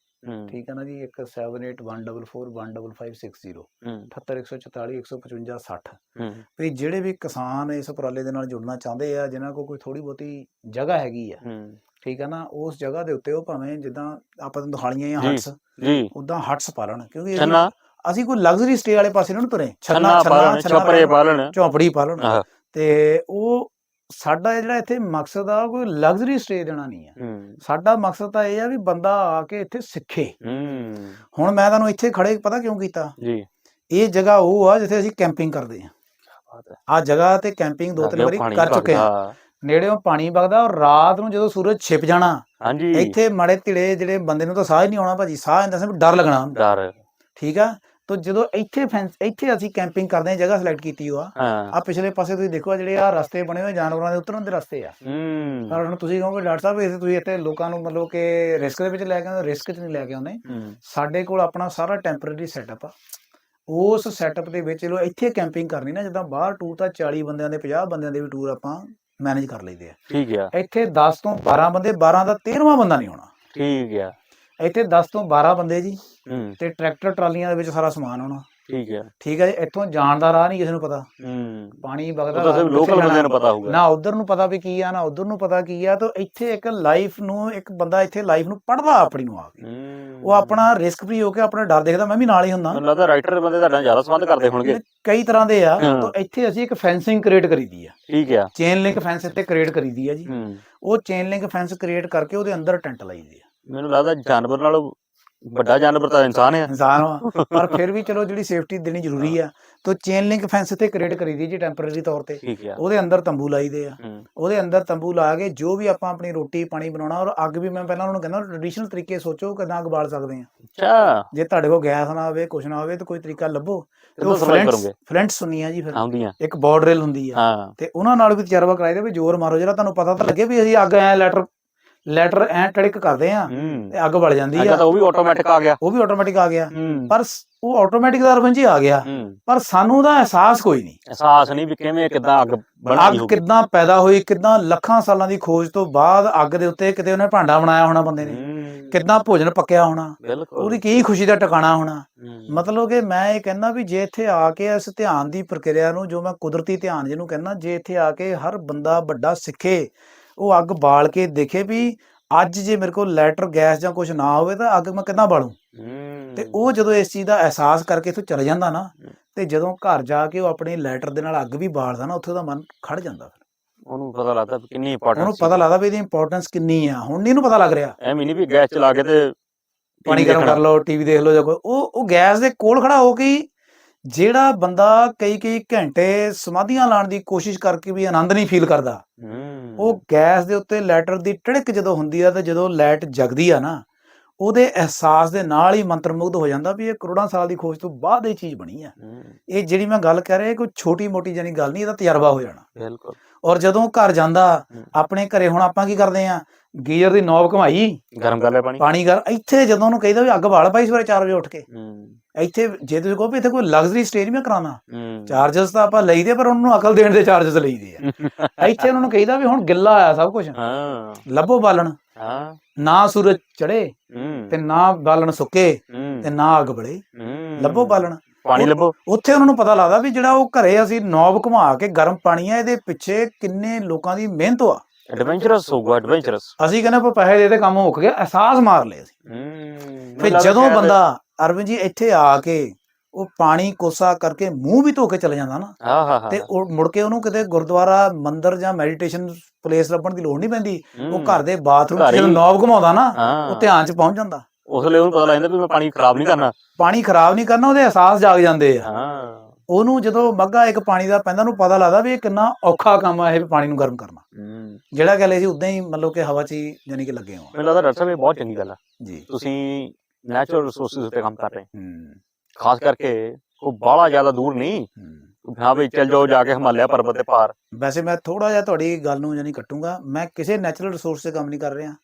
ਠੀਕ ਹੈ ਨਾ ਜੀ ਇੱਕ 7814415560 ਹੂੰ। 7814155160 ਹੂੰ। ਵੀ ਜਿਹੜੇ ਵੀ ਕਿਸਾਨ ਇਸ ਉਪਰਾਲੇ ਦੇ ਨਾਲ ਜੁੜਨਾ ਚਾਹੁੰਦੇ ਆ ਜਿਨ੍ਹਾਂ ਕੋਲ ਕੋਈ ਥੋੜੀ ਬਹੁਤੀ ਜਗ੍ਹਾ ਹੈਗੀ ਆ ਠੀਕ ਹੈ ਨਾ ਉਸ ਜਗ੍ਹਾ ਦੇ ਉੱਤੇ ਉਹ ਭਾਵੇਂ ਜਿੱਦਾਂ ਆਪਾਂ ਤੁਹਾਨੂੰ ਦਿਖਾਲੀਆਂ ਜੀ। ਆ ਹਟਸ ਉਦਾਂ ਹਟਸ ਪਾਲਣ ਕਿਉਂਕਿ ਅਸੀਂ- ਛੰਨਾ। ਕੋਈ ਲਗਜ਼ਰੀ ਸਟੇ ਵਾਲੇ ਪਾਸੇ ਨੂੰ ਤੁਰੇ ਛੰਨਾ ਪਾਲਣ ਛਪਰੇ ਪਾਲਣ। ਝੌਂਪੜੀ ਪਾਲਣ। ਤੇ ਉਹ ਸਾਡਾ ਜਿਹੜਾ ਇੱਥੇ ਮਕਸਦ ਆ ਕੋਈ ਲਗਜ਼ਰੀ ਸਟੇ ਦੇਣਾ ਨਹੀਂ ਆ। ਸਾਡਾ ਮਕਸਦ ਤਾਂ ਇਹ ਆ ਵੀ ਬੰਦਾ ਆ ਕੇ ਇੱਥੇ ਸਿੱਖੇ। ਹੁਣ ਮੈਂ ਤੁਹਾਨੂੰ ਇੱਥੇ ਖੜੇ ਪਤਾ ਕਿਉਂ ਕੀਤਾ? ਜੀ। ਇਹ ਜਗ੍ਹਾ ਉਹ ਆ ਜਿੱਥੇ ਅਸੀਂ ਕੈਂਪਿੰਗ ਕਰਦੇ ਆ। ਆ ਜਗ੍ਹਾ ਤੇ ਕੈਂਪਿੰਗ ਦੋ ਤਿੰਨ ਵਾਰੀ ਕਰ ਚੁੱਕੇ ਆ। ਨੇੜਿਓਂ ਪਾਣੀ ਵਗਦਾ ਔਰ ਰਾਤ ਨੂੰ ਜਦੋਂ ਸੂਰਜ ਛਿਪ ਜਾਣਾ ਹਾਂਜੀ। ਇੱਥੇ ਮੜੇ ਧਿੜੇ ਜਿਹੜੇ ਬੰਦੇ ਨੂੰ ਤਾਂ ਸਾਹ ਹੀ ਨਹੀਂ ਆਉਣਾ ਭਾਜੀ। ਸਾਹ ਇੰਦਾ ਸੀ ਡਰ ਲੱਗਣਾ ਡਰ। ਠੀਕ ਆ? ਤਾਂ ਜਦੋਂ ਇੱਥੇ ਫੈਂਸ ਇੱਥੇ ਅਸੀਂ ਕੈਂਪਿੰਗ ਕਰਦੇ ਆ ਜਗ੍ਹਾ ਸਿਲੈਕਟ ਕੀਤੀ ਹੋਆ ਹਾਂ। ਆ ਪਿਛਲੇ ਪਾਸੇ ਤੁਸੀਂ ਦੇਖੋ ਆ ਜਿਹੜੇ ਆ ਰਸਤੇ ਬਣੇ ਹੋਏ ਜਾਨਵਰਾਂ ਦੇ ਉਤਰਨ ਦੇ ਰਸਤੇ ਆ। ਹੂੰ। ਪਰ ਹੁਣ ਤੁਸੀਂ ਕਹੋਗੇ ਡਾਕਟਰ ਸਾਹਿਬ ਇਹ ਤੁਸੀਂ ਇੱਥੇ ਲੋਕਾਂ ਨੂੰ ਮਤਲਬ ਕਿ ਰਿਸਕ ਦੇ ਵਿੱਚ ਲੈ ਕੇ ਆਉਂਦੇ ਰਿਸਕ 'ਚ ਨਹੀਂ ਲੈ ਕੇ ਆਉਂਦੇ। ਹੂੰ। ਸਾਡੇ ਕੋਲ ਆਪਣਾ ਸਾਰਾ ਟੈਂਪਰੇਰੀ ਸੈਟਅਪ ਆ। ਉਸ ਸੈਟਅਪ ਦੇ ਵਿੱਚ ਲੋ ਇੱਥੇ ਕੈਂਪਿੰਗ ਕਰਨੀ ਨਾ ਜਿੱਦਾਂ ਬਾਹਰ ਟੂਰ ਤਾਂ 40 ਬੰਦਿਆਂ ਦੇ 50 ਬੰਦਿਆਂ ਦੇ ਵੀ ਟੂਰ ਆਪਾਂ ਮੈਨੇਜ ਕਰ ਲਈਦੇ ਆ। ਠੀਕ ਆ। ਇੱਥੇ 10 ਤੋਂ 12 ਬੰਦੇ 12 ਦਾ 13ਵਾਂ ਬੰਦਾ ਨਹੀਂ ਹੋਣਾ। ਠੀਕ ਆ। ਇੱਥੇ 10 ਤੋਂ 12 ਬੰਦੇ ਜੀ ਹੂੰ। ਤੇ ਟਰੈਕਟਰ ਟਰਾਲੀਆਂ ਦੇ ਵਿੱਚ ਸਾਰਾ ਸਮਾਨ ਹੋਣਾ ਠੀਕ ਆ ਠੀਕ ਹੈ ਜੀ ਇੱਥੋਂ ਜਾਣ ਦਾ ਰਾਹ ਨਹੀਂ ਕਿਸੇ ਨੂੰ ਪਤਾ। ਹੂੰ। ਪਾਣੀ ਵਗਦਾ ਤਾਂ ਲੋਕਲ ਬੰਦਿਆਂ ਨੂੰ ਪਤਾ ਹੋਊਗਾ। ਨਾ ਉਧਰ ਨੂੰ ਪਤਾ ਵੀ ਕੀ ਆ ਨਾ ਉਧਰ ਨੂੰ ਪਤਾ ਕੀ ਆ ਤਾਂ ਇੱਥੇ ਇੱਕ ਲਾਈਫ ਨੂੰ ਇੱਕ ਬੰਦਾ ਇੱਥੇ ਲਾਈਫ ਨੂੰ ਪੜਦਾ ਆਪਣੀ ਨੂੰ ਆ ਕੇ। ਹੂੰ। ਉਹ ਆਪਣਾ ਰਿਸਕ ਫ੍ਰੀ ਹੋ ਕੇ ਆਪਣਾ ਡਰ ਦੇਖਦਾ ਮੈਂ ਵੀ ਨਾਲ ਹੀ ਹੁੰਦਾ। ਮੈਨੂੰ ਲੱਗਦਾ ਰਾਈਟਰ ਬੰਦੇ ਤੁਹਾਡਾ ਜ਼ਿਆਦਾ ਸੰਬੰਧ ਕਰਦੇ ਹੋਣਗੇ। ਕਈ ਤਰ੍ਹਾਂ ਦੇ ਆ ਹਾਂ। ਤਾਂ ਇੱਥੇ ਅਸੀਂ ਇੱਕ ਫੈਂਸਿੰਗ ਕ੍ਰੀਏਟ ਕਰੀਦੀ ਆ। ਠੀਕ ਆ। ਚੇਨ ਲਿੰਕ ਫੈਂਸ ਇੱਥੇ ਕ੍ਰੀਏਟ ਕਰੀਦੀ ਆ ਜੀ। ਹੂੰ। ਉਹ ਚੇਨ ਲਿੰਕ ਫੈਂਸ ਕ੍ਰੀਏਟ ਕਰਕੇ ਉਹਦੇ ਅੰਦਰ ਟੈਂਟ ਲਾਈਦੀ ਆ। ਮੈਨੂੰ ਲੱਗਦਾ ਜਾਨਵਰ ਨਾਲੋਂ ਵੱਡਾ ਜਾਨਵਰ ਤਾਂ ਇਨਸਾਨ ਆ। ਇਨਸਾਨ ਵਾ ਪਰ ਫਿਰ ਵੀ ਚਲੋ ਜਿਹੜੀ ਸੇਫਟੀ ਦੇਣੀ ਜ਼ਰੂਰੀ ਆ ਤਾਂ ਚੇਨ ਲਿੰਕ ਫੈਂਸ ਇੱਥੇ ਕ੍ਰੀਏਟ ਕਰੀਦੀ ਜੀ ਟੈਂਪਰੇਰੀ ਤੌਰ ਤੇ। ਉਹਦੇ ਅੰਦਰ ਤੰਬੂ ਲਾਈਦੇ ਆ। ਹੂੰ। ਉਹਦੇ ਅੰਦਰ ਤੰਬੂ ਲਾ ਕੇ ਜੋ ਵੀ ਆਪਾਂ ਆਪਣੀ ਰੋਟੀ ਪਾਣੀ ਬਣਾਉਣਾ ਔਰ ਅੱਗ ਵੀ ਮੈਂ ਪਹਿਲਾਂ ਉਹਨਾਂ ਨੂੰ ਕਹਿੰਦਾ ਟ੍ਰੈਡੀਸ਼ਨਲ ਤਰੀਕੇ ਸੋਚੋ ਕਿਦਾਂ ਅੱਗ ਬਾਲ ਸਕਦੇ ਆ। ਅੱਛਾ। ਜੇ ਤੁਹਾਡੇ ਕੋਲ ਗੈਸ ਨਾ ਹੋਵੇ ਕੁਛ ਨਾ ਹੋਵੇ ਤਾਂ ਕੋਈ ਤਰੀਕਾ ਲੱਭੋ। ਤੇ ਉਹ ਕਰੋਗੇ? ਫਲੈਂਟਸ ਹੁੰਦੀਆਂ ਜੀ ਫਿਰ। ਆਉਂਦੀਆਂ। ਇੱਕ ਬੋਰਡਰਲ ਹੁੰਦੀ ਆ। ਹਾਂ। ਤੇ ਉਹਨਾਂ ਨਾਲ ਵੀ ਤਜਰਬਾ ਕਰਾਈਦਾ ਵੀ ਜ਼ੋਰ ਮਾਰੋ। ਜਿਹੜਾ ਤੁਹਾਨੂੰ ਪਤਾ ਤਾਂ ਲੱਗੇ ਵੀ ਅਸੀਂ ਅੱਗ ਐ ਲੈਟਰ ਲੈਟਰ ਐ ਟੜਕ ਕਰਦੇ ਆ ਤੇ ਅੱਗ ਬਲ ਜਾਂਦੀ ਆ। ਉਹ ਵੀ ਆਟੋਮੈਟਿਕ ਆ ਗਿਆ। ਉਹ ਵੀ ਆਟੋਮੈਟਿਕ ਆ ਗਿਆ। ਪਰ ਉਹ ਆਟੋਮੈਟਿਕ ਦਾ ਰਵੰਜ ਹੀ ਆ ਗਿਆ। ਪਰ ਸਾਨੂੰ ਉਹਦਾ ਅਹਿਸਾਸ ਕੋਈ ਨਹੀਂ। ਅਹਿਸਾਸ ਨਹੀਂ ਵੀ ਕਿਵੇਂ ਕਿਦਾਂ ਅੱਗ ਬਣਾਈ ਅੱਗ ਕਿੱਦਾਂ ਪੈਦਾ ਹੋਈ ਕਿੱਦਾਂ ਲੱਖਾਂ ਸਾਲਾਂ ਦੀ ਖੋਜ ਤੋਂ ਬਾਅਦ ਅੱਗ ਦੇ ਉੱਤੇ ਕਿਤੇ ਉਹਨੇ ਭਾਂਡਾ ਬਣਾਇਆ ਹੋਣਾ ਬੰਦੇ ਨੇ। ਕਿੱਦਾਂ ਭੋਜਨ ਪੱਕਿਆ ਹੋਣਾ। ਉਹਦੀ ਕੀ ਖੁਸ਼ੀ ਦਾ ਟਿਕਾਣਾ ਹੋਣਾ। ਮਤਲਬ ਕਿ ਮੈਂ ਇਹ ਕਹਿੰਦਾ ਵੀ ਜੇ ਇੱਥੇ ਆ ਕੇ ਇਸ ਧਿਆਨ ਦੀ ਪ੍ਰਕਿਰਿਆ ਨੂੰ ਜੋ ਮੈਂ ਕੁਦਰਤੀ ਧਿਆਨ ਜਿਹਨੂੰ ਕਹਿੰਦਾ ਜੇ ਇੱਥੇ ਆ ਕੇ ਹਰ ਬੰਦਾ ਵੱਡਾ ਸਿੱਖੇ ਉਹ ਅੱਗ ਬਾਲ ਕੇ ਦੇਖੇ ਵੀ ਅੱਜ ਜੇ ਮੇਰੇ ਕੋਲ ਲੈਟਰ ਗੈਸ ਜਾਂ ਕੁਝ ਨਾ ਹੋਵੇ ਤਾਂ ਅੱਗ ਮੈਂ ਕਿੱਦਾਂ ਬਾਲੂੰ? ਤੇ ਉਹ ਜਦੋਂ ਇਸ ਚੀਜ਼ ਦਾ ਅਹਿਸਾਸ ਕਰਕੇ ਇੱਥੋਂ ਚਲੇ ਜਾਂਦਾ ਨਾ। ਤੇ ਜਦੋਂ ਘਰ ਜਾ ਕੇ ਉਹ ਆਪਣੇ ਲੈਟਰ ਦੇ ਨਾਲ ਅੱਗ ਵੀ ਬਾਲਦਾ ਨਾ ਉੱਥੇ ਉਹਦਾ ਮਨ ਖੜ ਜਾਂਦਾ ਫਿਰ। ਉਹਨੂੰ ਪਤਾ ਲੱਗਦਾ ਕਿੰਨੀ ਇੰਪੋਰਟੈਂਸ ਉਹਨੂੰ ਪਤਾ ਲੱਗਦਾ ਵੀ ਇਹਦੀ ਇੰਪੋਰਟੈਂਸ ਕਿੰਨੀ ਆ। ਹੁਣ ਨਹੀਂ ਇਹਨੂੰ ਪਤਾ ਲੱਗ ਰਿਹਾ। ਐਵੇਂ ਨਹੀਂ ਵੀ ਗੈਸ ਚਲਾ ਕੇ ਤੇ ਪਾਣੀ ਗਰਮ। ਕਰ ਲਓ ਟੀਵੀ ਦੇਖ ਲਓ ਜਾਂ ਕੋਈ ਉਹ ਉਹ ਗੈਸ ਦੇ ਕੋਲ ਖੜਾ ਹੋ ਕੇ ਹੀ ਜਿਹੜਾ ਬੰਦਾ ਕਈ ਕਈ ਘੰਟੇ ਸਮਾਧੀਆਂ ਲਾਉਣ ਦੀ ਕੋਸ਼ਿਸ਼ ਕਰਕੇ ਵੀ ਆਨੰਦ ਨਹੀਂ ਫੀਲ ਕਰਦਾ ਉਹ ਗੈਸ ਦੇ ਉੱਤੇ ਲੈਟਰ ਦੀ ਟਿੜਕ ਜਦੋਂ ਹੁੰਦੀ ਆ ਤੇ ਜਦੋਂ ਲਾਈਟ ਜਗਦੀ ਆ ਨਾ ਉਹਦੇ ਅਹਿਸਾਸ ਦੇ ਨਾਲ ਹੀ ਮੰਤਰਮੁਗਧ ਹੋ ਜਾਂਦਾ ਵੀ ਇਹ ਕਰੋੜਾਂ ਸਾਲ ਦੀ ਖੋਜ ਤੋਂ ਬਾਅਦ ਇਹ ਚੀਜ਼ ਬਣੀ ਆ। ਇਹ ਜਿਹੜੀ ਮੈਂ ਗੱਲ ਕਰ ਰਿਹਾ ਕੋਈ ਛੋਟੀ ਮੋਟੀ ਜਾਨੀ ਗੱਲ ਨਹੀਂ ਇਹਦਾ ਤਜਰਬਾ ਹੋ ਜਾਣਾ। ਬਿਲਕੁਲ। ਔਰ ਜਦੋਂ ਘਰ ਜਾਂਦਾ। ਆਪਣੇ ਘਰੇ ਹੁਣ ਆਪਾਂ ਕੀ ਕਰਦੇ ਆ ਗੀਜ਼ਰ ਦੀ ਨੌਬ ਘਮਾਈ ਗਰਮ ਕਰ ਲਿਆ ਪਾਣੀ। ਪਾਣੀ ਕਰ ਇੱਥੇ ਜਦੋਂ ਉਹਨੂੰ ਕਹਿੰਦਾ ਵੀ ਅੱਗ ਬਾਲ ਪਾਈ ਸਵੇਰੇ 4 ਵਜੇ ਉੱਠ ਕੇ। ਹੂੰ। ਇੱਥੇ ਜੇ ਤੁਸੀਂ ਕਹੋ ਇੱਥੇ ਕੋਈ ਲਗਜ਼ਰੀ ਸਟੇਜ ਵੀ ਕਰਾਣਾ ਚਾਰजेस ਤਾਂ ਆਪਾਂ ਲਈਦੇ ਪਰ ਉਹਨਾਂ ਅਕਲ ਦੇਣ ਦੇ ਚਾਰजेस ਲਈਦੇ ਆ। ਇੱਥੇ ਉਹਨਾਂ ਨੂੰ ਕਹੀਦਾ ਵੀ ਹੁਣ ਗਿੱਲਾ ਆਇਆ ਸਭ ਕੁਝ ਲੱਭੋ ਬਾਲਣ। ਨਾ ਸੂਰਜ ਚੜੇ ਤੇ ਨਾ ਬਾਲਣ ਸੁੱਕੇ ਤੇ ਨਾ ਅੱਗ ਬਲੇ ਲੱਭੋ ਬਾਲਣ। ਪਾਣੀ ਲੱਭੋ। ਉੱਥੇ ਉਹਨਾਂ ਨੂੰ ਪਤਾ ਲੱਗਦਾ ਵੀ ਜਿਹੜਾ ਉਹ ਘਰੇ ਅਸੀਂ ਨੌਬ ਘੁਮਾ ਕੇ ਗਰਮ ਪਾਣੀ ਆ ਇਹਦੇ ਪਿੱਛੇ ਕਿੰਨੇ ਲੋਕਾਂ ਦੀ ਮਿਹਨਤ ਆ। ਐਡਵੈਂਚਰਸ ਹੋਊਗਾ ਐਡਵੈਂਚਰਸ ਅਸੀਂ ਕਹਿੰਦੇ ਆਪਾਂ ਪੈਸੇ ਦੇ ਤੇ ਕੰਮ ਹੋ ਗਿਆ ਅਹਿਸਾਸ ਮਾਰ ਲਏ ਅਸੀਂ। ਫਿਰ ਜਦੋਂ ਬੰਦਾ ਅਰਵਿੰਦ ਜੀ ਇੱਥੇ ਆ ਕੇ ਉਹ ਪਾਣੀ ਕੋਸਾ ਕਰਕੇ ਮੂੰਹ ਵੀ ਧੋ ਕੇ ਚਲੇ ਜਾਂਦਾ ਨਾ। ਹਾਂ ਹਾਂ ਹਾਂ। ਤੇ ਉਹ ਮੁੜ ਕੇ ਉਹਨੂੰ ਕਿਤੇ ਗੁਰਦੁਆਰਾ ਮੰਦਿਰ ਜਾਂ ਮੈਡੀਟੇਸ਼ਨ ਪਲੇਸ ਲੱਭਣ ਦੀ ਲੋੜ ਨਹੀਂ ਪੈਂਦੀ। ਉਹ ਘਰ ਦੇ ਬਾਥਰੂਮ 'ਚ ਜਦੋਂ ਨੌਬ ਘੁਮਾਉਂਦਾ ਨਾ ਉਹ ਧਿਆਨ 'ਚ ਪਹੁੰਚ ਜਾਂਦਾ। ਉਸ ਵੇਲੇ ਉਹਨੂੰ ਪਤਾ ਲੱਗ ਜਾਂਦਾ ਵੀ ਮੈਂ ਪਾਣੀ ਖਰਾਬ ਨਹੀਂ ਕਰਨਾ। ਪਾਣੀ ਖਰਾਬ ਨਹੀਂ ਕਰਨਾ ਉਹਦੇ ਅਹਿਸਾਸ ਜਾਗ ਜਾਂਦੇ ਆ। ਹਾਂ। ਉਹਨੂੰ ਜਦੋਂ ਮੱਗਾ ਇੱਕ ਪਾਣੀ ਦਾ ਪੈਂਦਾ ਉਹਨੂੰ ਪਤਾ ਲੱਗਦਾ ਵੀ ਇਹ ਕਿੰਨਾ ਔਖਾ ਕੰਮ ਆ ਇਹ ਪਾਣੀ ਨੂੰ ਗਰਮ ਕਰਨਾ। ਜਿਹੜਾ ਗੱਲ ਅਸੀਂ ਉਦਾਂ ਹੀ ਮਤਲਬ ਕਿ ਹਵਾ 'ਚ ਹੀ ਜਾਨੀ ਕਿ ਲੱਗੇ ਹਾਂ ਮੈਨੂੰ ਲੱਗਦਾ ਡਾਕਟਰ ਸਾਹਿਬ ਇਹ ਬਹੁਤ ਚੰਗੀ ਗੱਲ ਆ। ਜੀ। ਤੁਸੀਂ ਨੈਚੁਰਲ ਰਿਸੋਰਸਸ ਉੱਤੇ ਕੰਮ ਕਰ ਰਹੇ। ਹੋ। ਖਾਸ ਕਰਕੇ ਉਹ ਬਾਹਲਾ ਜ਼ਿਆਦਾ ਦੂਰ ਨਹੀਂ। ਹੂੰ। ਹਾਂ ਵੀ ਚੱਲ ਜਾਓ ਜਾ ਕੇ ਹਿਮਾਲਿਆ ਪਰਬਤ ਦੇ ਪਾਰ। ਵੈਸੇ ਮੈਂ ਥੋੜਾ ਜਿਹਾ ਤੁਹਾਡੀ ਗੱਲ ਨੂੰ ਜਾਨੀ ਕੱਟੂੰਗਾ। ਮੈਂ ਕਿਸੇ ਨੈਚੁਰਲ ਰਿਸੋਰਸ ਤੇ ਕੰਮ ਨਹੀਂ ਕਰ ਰਿਹਾ।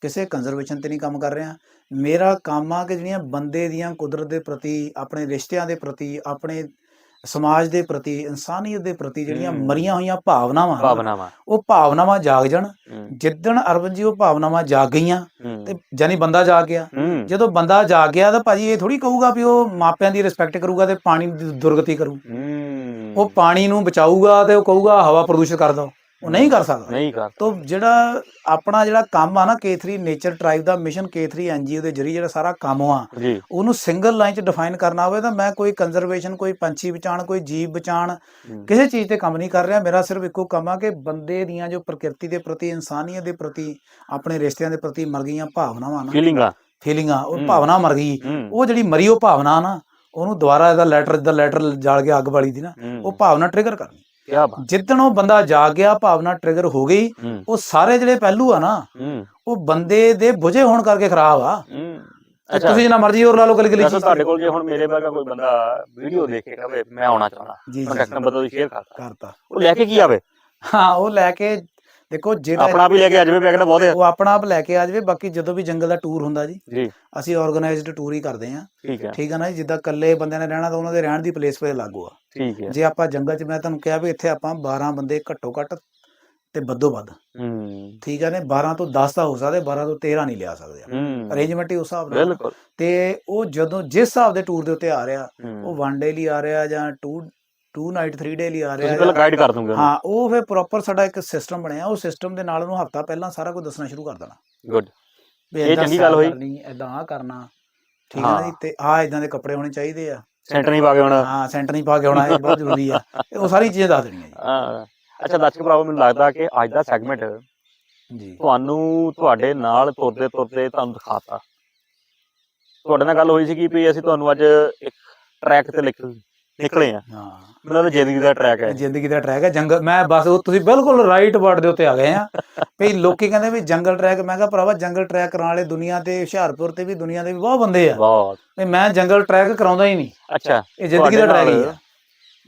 ਕਿਸੇ ਕੰਜ਼ਰਵੇਸ਼ਨ ਤੇ ਨਹੀਂ ਕੰਮ ਕਰ ਰਿਹਾ। ਮੇਰਾ ਕੰਮ ਆ ਕਿ ਜਿਹੜੀਆਂ ਬੰਦੇ ਦੀਆਂ ਕੁਦਰਤ ਦੇ ਪ੍ਰਤੀ ਆਪਣੇ ਰਿਸ਼ਤਿਆਂ ਦੇ ਪ੍ਰਤੀ ਆਪਣੇ ਸਮਾਜ ਦੇ ਪ੍ਰਤੀ ਇਨਸਾਨੀਅਤ ਦੇ ਪ੍ਰਤੀ ਜਿਹੜੀਆਂ। ਮਰੀਆਂ ਹੋਈਆਂ ਭਾਵਨਾਵਾਂ ਹਨ, ਭਾਵਨਾਵਾਂ। ਉਹ ਭਾਵਨਾਵਾਂ ਜਾਗ ਜਾਣ। ਹੂੰ। ਜਿੱਦਣ ਅਰਵਿੰਦ ਜੀ ਉਹ ਭਾਵਨਾਵਾਂ ਜਾਗ ਗਈਆਂ ਹੂੰ। ਤੇ ਜਾਨੀ ਬੰਦਾ ਜਾਗ ਗਿਆ। ਹੂੰ। ਜਦੋਂ ਬੰਦਾ ਜਾਗ ਗਿਆ ਤਾਂ ਭਾਜੀ ਇਹ ਥੋੜੀ ਕਹੂਗਾ ਵੀ ਉਹ ਮਾਪਿਆਂ ਦੀ ਰਿਸਪੈਕਟ ਕਰੂਗਾ ਤੇ ਪਾਣੀ ਦੀ ਦੁਰਗਤੀ ਕਰੂ। ਹੂੰ। ਉਹ ਪਾਣੀ ਨੂੰ ਬਚਾਊਗਾ ਤੇ ਉਹ ਕਹੂਗਾ ਹਵਾ ਪ੍ਰਦੂਸ਼ਿਤ ਕਰ ਦੋ ਉਹ ਨਹੀਂ ਕਰ ਸਕਦਾ। ਨਹੀਂ ਕਰ ਤੋ ਜਿਹੜਾ ਆਪਣਾ ਜਿਹੜਾ ਕੰਮ ਆ ਨਾ K3 ਨੇਚਰ ਟ੍ਰਾਈਬ ਦਾ ਮਿਸ਼ਨ K3 ਐਨਜੀਓ ਦੇ ਜਰੀਏ ਜਿਹੜਾ ਸਾਰਾ ਕੰਮ ਆ ਉਹਨੂੰ ਸਿੰਗਲ ਲਾਈਨ 'ਚ ਡਿਫਾਈਨ ਕਰਨਾ ਹੋਵੇ ਤਾਂ ਮੈਂ ਕੋਈ ਕੰਜ਼ਰਵੇਸ਼ਨ ਕੋਈ ਪੰਛੀ ਬਚਾਉਣ ਕੋਈ ਜੀਵ ਬਚਾਉਣ ਹੂੰ। ਕਿਸੇ ਚੀਜ਼ ਤੇ ਕੰਮ ਨਹੀਂ ਕਰ ਰਿਹਾ। ਮੇਰਾ ਸਿਰਫ ਇੱਕੋ ਕੰਮ ਆ ਕਿ ਬੰਦੇ ਦੀਆਂ ਜੋ ਪ੍ਰਕਿਰਤੀ ਦੇ ਪ੍ਰਤੀ ਇਨਸਾਨੀਅਤ ਦੇ ਪ੍ਰਤੀ ਆਪਣੇ ਰਿਸ਼ਤਿਆਂ ਦੇ ਪ੍ਰਤੀ ਮਰ ਗਈਆਂ ਭਾਵਨਾਵਾਂ ਨਾ ਫੀਲਿੰਗ ਫੀਲਿੰਗਾਂ ਉਹ। ਭਾਵਨਾ ਮਰ ਗਈ। ਉਹ ਜਿਹੜੀ ਮਰੀ ਉਹ ਭਾਵਨਾ ਨਾ ਉਹਨੂੰ ਦੁਬਾਰਾ ਇਹਦਾ ਲੈਟਰ ਦਾ ਲੈਟਰ ਜਾਲ ਕੇ ਅੱਗ ਵਾਲੀ ਦੀ ਨਾ ਉਹ ਭਾਵਨਾ ਟ੍ਰਿਗਰ ਕਰਨੀ। ਕੀ ਬਾਤ। ਜਿੱਦਣ ਉਹ ਬੰਦਾ ਜਾਗ ਗਿਆ ਭਾਵਨਾ ਟ੍ਰਿਗਰ ਹੋ ਗਈ ਉਹ ਸਾਰੇ ਜਿਹੜੇ ਪਹਿਲੂ ਆ ਨਾ ਉਹ ਬੰਦੇ ਦੇ ਬੁਝੇ ਹੋਣ ਕਰਕੇ ਖਰਾਬ ਆ। ਤੇ ਅੱਛਾ। ਤੁਸੀਂ ਜਿੰਨਾ ਮਰਜ਼ੀ ਹੋਰ ਲਾ ਲਓ ਗਲੀ ਗਲੀ ਤੁਹਾਡੇ ਕੋਲ ਜੇ ਹੁਣ ਮੇਰੇ ਵਰਗਾ ਕੋਈ ਬੰਦਾ ਵੀਡੀਓ ਦੇਖ ਕੇ ਕਹੇ ਮੈਂ ਆਉਣਾ ਚਾਹੁੰਦਾ। ਜੀ ਜੀ। ਕੰਟੈਕਟ ਨੰਬਰ ਤੁਸੀਂ ਸ਼ੇਅਰ ਕਰਤਾ। ਕਰਤਾ। ਉਹ ਲੈ ਕੇ ਕੀ ਆਵੇ? ਹਾਂ ਉਹ ਲੈ ਕੇ ਦੇਖੋ ਜਿਹੜਾ ਆਪਣਾ ਆਪ ਹੀ ਲੈ ਕੇ ਆ ਜਾਵੇ ਮੈਂ ਕਹਿੰਦਾ ਬਹੁਤ ਹੈ। ਉਹ ਆਪਣਾ ਆਪ ਲੈ ਕੇ ਆ ਜਾਵੇ ਬਾਕੀ ਜਦੋਂ ਵੀ ਜੰਗਲ ਦਾ ਟੂਰ ਹੁੰਦਾ ਜੀ ਜੀ। ਅਸੀਂ ਆਰਗੇਨਾਈਜ਼ਡ ਟੂਰ ਹੀ ਕਰਦੇ ਆ ਠੀਕ ਹੈ। ਠੀਕ ਨਾ ਜੀ ਜਿੱਦਾਂ ਇਕੱਲੇ ਬੰਦਿਆਂ ਨੇ ਰਹਿਣਾ ਤਾਂ ਉਹਨਾਂ ਦੇ ਰਹਿਣ ਦੀ ਪਲੇਸ ਤੇ ਲਾਗੂ ਆ। ਠੀਕ ਹੈ। ਜੇ ਆਪਾਂ ਜੰਗਲ 'ਚ ਮੈਂ ਤੁਹਾਨੂੰ ਕਿਹਾ ਵੀ ਇੱਥੇ ਆਪਾਂ 12 ਬੰਦੇ ਘੱਟੋ ਘੱਟ ਤੇ ਵੱਧੋ ਵੱਧ। ਹੂੰ। ਠੀਕ ਆ ਨੇ 12 ਤੋਂ 10 ਤਾਂ ਹੋ ਸਕਦੇ 12 ਤੋਂ 13 ਨਹੀਂ ਲਿਆ ਸਕਦੇ ਹੂੰ। ਅਰੇਂਜਮੈਂਟ ਹੀ ਉਸ ਹਿਸਾਬ ਨਾਲ। ਬਿਲਕੁਲ। ਤੇ ਉਹ ਜਦੋਂ ਜਿਸ ਹਿਸਾਬ ਦੇ ਟੂਰ ਦੇ ਉੱਤੇ ਆ ਰਿਹਾ ਹੂੰ। ਉਹ ਵਨ ਡੇ ਲਈ ਆ ਰਿਹਾ ਜਾਂ ਟੂ ਟੂ ਨਾਈਟ 3 ਡੇ ਲਈ ਆ ਤੁਸੀਂ ਰਿਹਾ ਪਹਿਲਾਂ ਜਾਂ- ਗਾਈਡ ਕਰ ਦੂੰਗੇ ਹਾਂ ਉਹ ਫਿਰ ਪ੍ਰੋਪਰ ਸਾਡਾ ਇੱਕ ਸਿਸਟਮ ਬਣਿਆ। ਉਹ ਸਿਸਟਮ ਦੇ ਨਾਲ ਉਹਨੂੰ ਹਫਤਾ ਪਹਿਲਾਂ ਸਾਰਾ ਕੁਝ ਦੱਸਣਾ ਸ਼ੁਰੂ ਕਰ ਦੇਣਾ। ਗੁੱਡ ਇਹ ਚੰਗੀ ਗੱਲ ਹੋਈ। ਕਰਨੀ ਐਦਾਂ ਆ ਕਰਨਾ ਠੀਕ ਹੈ। ਜੀ। ਤੇ ਆ ਇਦਾਂ ਦੇ ਕੱਪੜੇ ਹੋਣੇ ਚਾਹੀਦੇ ਆ। ਸੈਂਟਰ ਨਹੀਂ ਪਾ ਕੇ ਆਉਣਾ। ਹਾਂ ਸੈਂਟਰ ਨਹੀਂ ਪਾ ਕੇ ਆਉਣਾ ਇਹ ਬਹੁਤ ਜ਼ਰੂਰੀ ਆ। ਇਹ ਉਹ ਸਾਰੀ ਚੀਜ਼ਾਂ ਦੱਸ ਦੇਣੀਆਂ ਹਾਂ। ਅੱਛਾ ਦਰਸ਼ਕ ਭਰਾਵੋ ਮੈਨੂੰ ਲੱਗਦਾ ਕਿ ਅੱਜ ਦਾ ਸੈਗਮੈਂਟ ਜੀ। ਜੀ ਤੁਹਾਨੂੰ ਤੁਹਾਡੇ ਨਾਲ ਤੁਰਦੇ ਤੁਰਦੇ ਤੁਹਾਨੂੰ ਦਿਖਾਤਾ। ਤੁਹਾਡੇ ਨਾਲ ਗੱਲ ਹੋਈ ਸੀ ਕਿ ਵੀ ਅਸੀਂ ਤੁਹਾਨੂੰ ਅੱਜ ਇੱਕ ਟਰੈਕ ਤੇ ਲਿਖ ਨਿਕਲੇ ਆ। ਹਾਂ। ਲੱਗਦਾ ਜ਼ਿੰਦਗੀ ਦਾ ਟਰੈਕ ਹੈ। ਜ਼ਿੰਦਗੀ ਦਾ ਟਰੈਕ ਹੈ। ਜੰਗਲ ਮੈਂ ਬਸ ਉਹ ਤੁਸੀਂ ਬਿਲਕੁਲ ਰਾਈਟ ਵਰਡ ਦੇ ਉੱਤੇ ਆ ਗਏ ਆ। ਵੀ ਲੋਕੀ ਕਹਿੰਦੇ ਵੀ ਜੰਗਲ ਟਰੈਕ ਮੈਂ ਕਿਹਾ ਭਰਾਵਾ ਜੰਗਲ ਟਰੈਕ ਕਰਾਉਣ ਵਾਲੇ ਦੁਨੀਆ ਤੇ ਹੁਸ਼ਿਆਰਪੁਰ ਤੇ ਵੀ ਦੁਨੀਆ ਦੇ ਵੀ ਬਹੁਤ ਬੰਦੇ ਆ। ਬਹੁਤ। ਵੀ ਮੈਂ ਜੰਗਲ ਟਰੈਕ ਕਰਾਉਂਦਾ ਹੀ ਨਹੀਂ। ਅੱਛਾ। ਇਹ ਜ਼ਿੰਦਗੀ ਦਾ ਟਰੈਕ ਹੀ ਆ।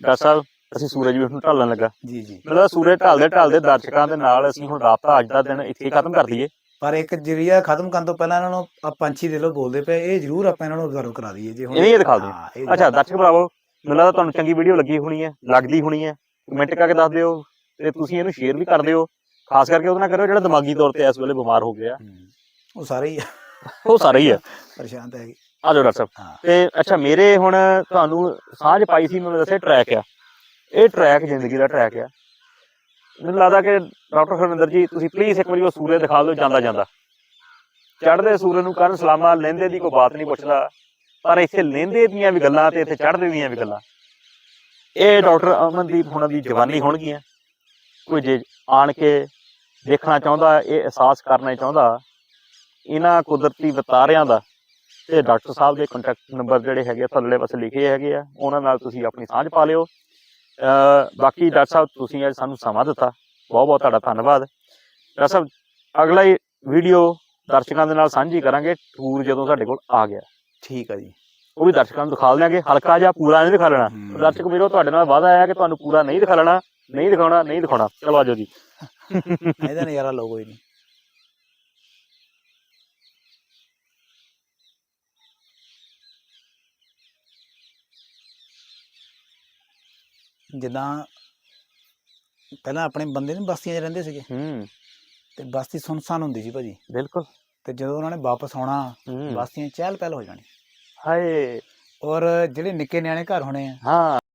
ਡਾਕਟਰ ਸਾਹਿਬ ਅਸੀਂ ਸੂਰਜ ਵੀ ਹੁਣ ਢਲਣ ਲੱਗਾ। ਜੀ ਜੀ। ਲੱਗਦਾ ਸੂਰਜ ਢਲਦੇ ਢਲਦੇ ਦਰਸ਼ਕਾਂ ਦੇ ਨਾਲ ਅਸੀਂ ਹੁਣ ਰਾਬਤਾ ਅੱਜ ਦਾ ਦਿਨ ਇੱਥੇ ਖਤਮ ਕਰ ਦਈਏ। ਪਰ ਇੱਕ ਜਰੀਆ ਖਤਮ ਕਰਨ ਤੋਂ ਪਹਿਲਾਂ ਇਹਨਾਂ ਨੂੰ ਆ ਪੰਛੀ ਦੇ ਲੋ ਬੋਲਦੇ ਪਏ ਇਹ ਜ਼ਰੂਰ ਆਪਾਂ ਇਹਨਾਂ ਨੂੰ ਅਬਜ਼ਰਵ ਕਰਾ ਦਈਏ। ਜੇ ਹੁਣ ਇਹ ਦਿਖਾ ਦਿਓ। ਅੱਛਾ ਦਰਸ਼ਕ ਭਰਾਵੋ ਮੈਨੂੰ ਲੱਗਦਾ ਤੁਹਾਨੂੰ ਚੰਗੀ ਵੀਡੀਓ ਲੱਗੀ ਹੋਣੀ ਹੈ ਲੱਗਦੀ ਹੋਣੀ ਹੈ। ਕਮੈਂਟ ਕਰਕੇ ਦੱਸ ਦਿਓ ਤੇ ਤੁਸੀਂ ਇਹਨੂੰ ਸ਼ੇਅਰ ਵੀ ਕਰ ਦਿਓ। ਖਾਸ ਕਰਕੇ ਉਹਦੇ ਨਾਲ ਕਰਿਓ ਜਿਹੜਾ ਦਿਮਾਗੀ ਤੌਰ ਤੇ ਇਸ ਵੇਲੇ ਬਿਮਾਰ ਹੋ ਗਿਆ। ਉਹ ਸਾਰੇ ਹੀ ਆ, ਉਹ ਸਾਰਾ ਹੀ ਹੈ ਪਰੇਸ਼ਾਨ ਤਾਂ ਹੈਗੇ। ਆ ਜਾਓ ਡਾਕਟਰ ਸਾਹਿਬ। ਤੇ ਅੱਛਾ ਮੇਰੇ ਹੁਣ ਤੁਹਾਨੂੰ ਸਾਂਝ ਪਾਈ ਸੀ ਮੈਨੂੰ ਦੱਸਿਆ ਟਰੈਕ ਆ। ਇਹ ਟਰੈਕ ਜ਼ਿੰਦਗੀ ਦਾ ਟਰੈਕ ਆ। ਮੈਨੂੰ ਲੱਗਦਾ ਕਿ ਡਾਕਟਰ ਖਰਵਿੰਦਰ ਜੀ ਤੁਸੀਂ ਪਲੀਜ਼ ਇੱਕ ਵਾਰੀ ਉਹ ਸੂਰਜ ਦਿਖਾ ਦਿਓ ਜਾਂਦਾ ਜਾਂਦਾ ਚੜ੍ਹਦੇ ਸੂਰਜ ਨੂੰ ਕਰਨ ਸਲਾਮਾ ਲੈਂਦੇ ਦੀ ਕੋਈ ਬਾਤ ਨਹੀਂ ਪੁੱਛਦਾ। ਪਰ ਇੱਥੇ ਲੈਂਦੇ ਦੀਆਂ ਵੀ ਗੱਲਾਂ ਤੇ ਇੱਥੇ ਚੜ੍ਹਦੇ ਦੀਆਂ ਵੀ ਗੱਲਾਂ। ਇਹ ਡਾਕਟਰ ਅਮਨਦੀਪ ਹੁਣਾਂ ਦੀ ਜਵਾਨੀ ਹੋਣਗੀਆਂ। ਕੋਈ ਜੇ ਆਣ ਕੇ ਦੇਖਣਾ ਚਾਹੁੰਦਾ, ਇਹ ਅਹਿਸਾਸ ਕਰਨਾ ਚਾਹੁੰਦਾ, ਇਹਨਾਂ ਕੁਦਰਤੀ ਵਤਾਰਿਆਂ ਦਾ, ਤੇ ਡਾਕਟਰ ਸਾਹਿਬ ਦੇ ਕੰਟੈਕਟ ਨੰਬਰ ਜਿਹੜੇ ਹੈਗੇ ਆ, ਥੱਲੇ ਪਾਸੇ ਲਿਖੇ ਹੈਗੇ ਆ, ਉਹਨਾਂ ਨਾਲ ਤੁਸੀਂ ਆਪਣੀ ਸਾਂਝ ਪਾ ਲਿਓ। ਬਾਕੀ ਡਾਕਟਰ ਸਾਹਿਬ, ਤੁਸੀਂ ਅੱਜ ਸਾਨੂੰ ਸਮਾਂ ਦਿੱਤਾ। ਬਹੁਤ ਬਹੁਤ ਤੁਹਾਡਾ ਧੰਨਵਾਦ। ਡਾਕਟਰ ਸਾਹਿਬ, ਅਗਲਾ ਹੀ ਵੀਡੀਓ ਦਰਸ਼ਕਾਂ ਦੇ ਨਾਲ ਸਾਂਝੀ ਕਰਾਂਗੇ। ਟੂਰ ਜਦੋਂ ਸਾਡੇ ਕੋਲ ਆ ਗਿਆ। ਠੀਕ ਆ ਜੀ। ਉਹ ਵੀ ਦਰਸ਼ਕਾਂ ਨੂੰ ਦਿਖਾ ਦਿਆਂਗੇ ਹਲਕਾ ਜਿਹਾ ਪੂਰਾ ਨਹੀਂ ਦਿਖਾ ਲੈਣਾ। ਦਰਸ਼ਕ ਵੀਰੋ ਤੁਹਾਡੇ ਨਾਲ ਵਾਅਦਾ ਹੈ ਕਿ ਤੁਹਾਨੂੰ ਪੂਰਾ ਨਹੀਂ ਦਿਖਾ ਲੈਣਾ ਨਹੀਂ ਦਿਖਾਉਣਾ ਨਹੀਂ ਦਿਖਾਉਣਾ। ਚਲੋ ਆਜੋ ਜੀ। ਇਹਦਾ ਨਜ਼ਾਰਾ ਲਓ ਕੋਈ ਨਹੀਂ ਜਿੱਦਾਂ ਪਹਿਲਾਂ ਆਪਣੇ ਬੰਦੇ ਨੇ ਬਸਤੀਆਂ 'ਚ ਰਹਿੰਦੇ ਸੀਗੇ। ਹੂੰ। ਤੇ ਬਸਤੀ ਸੁਨਸਾਨ ਹੁੰਦੀ ਸੀ ਭਾਜੀ। ਬਿਲਕੁਲ। ਤੇ ਜਦੋਂ ਉਹਨਾਂ ਨੇ ਵਾਪਸ ਆਉਣਾ ਬਸਤੀਆਂ ਚਹਿਲ ਪਹਿਲ ਹੋ ਜਾਣੀ। ਹਾਏ। ਔਰ ਜਿਹੜੇ ਨਿੱਕੇ ਨਿਆਣੇ ਘਰ ਹੋਣੇ ਆ। ਹਾਂ।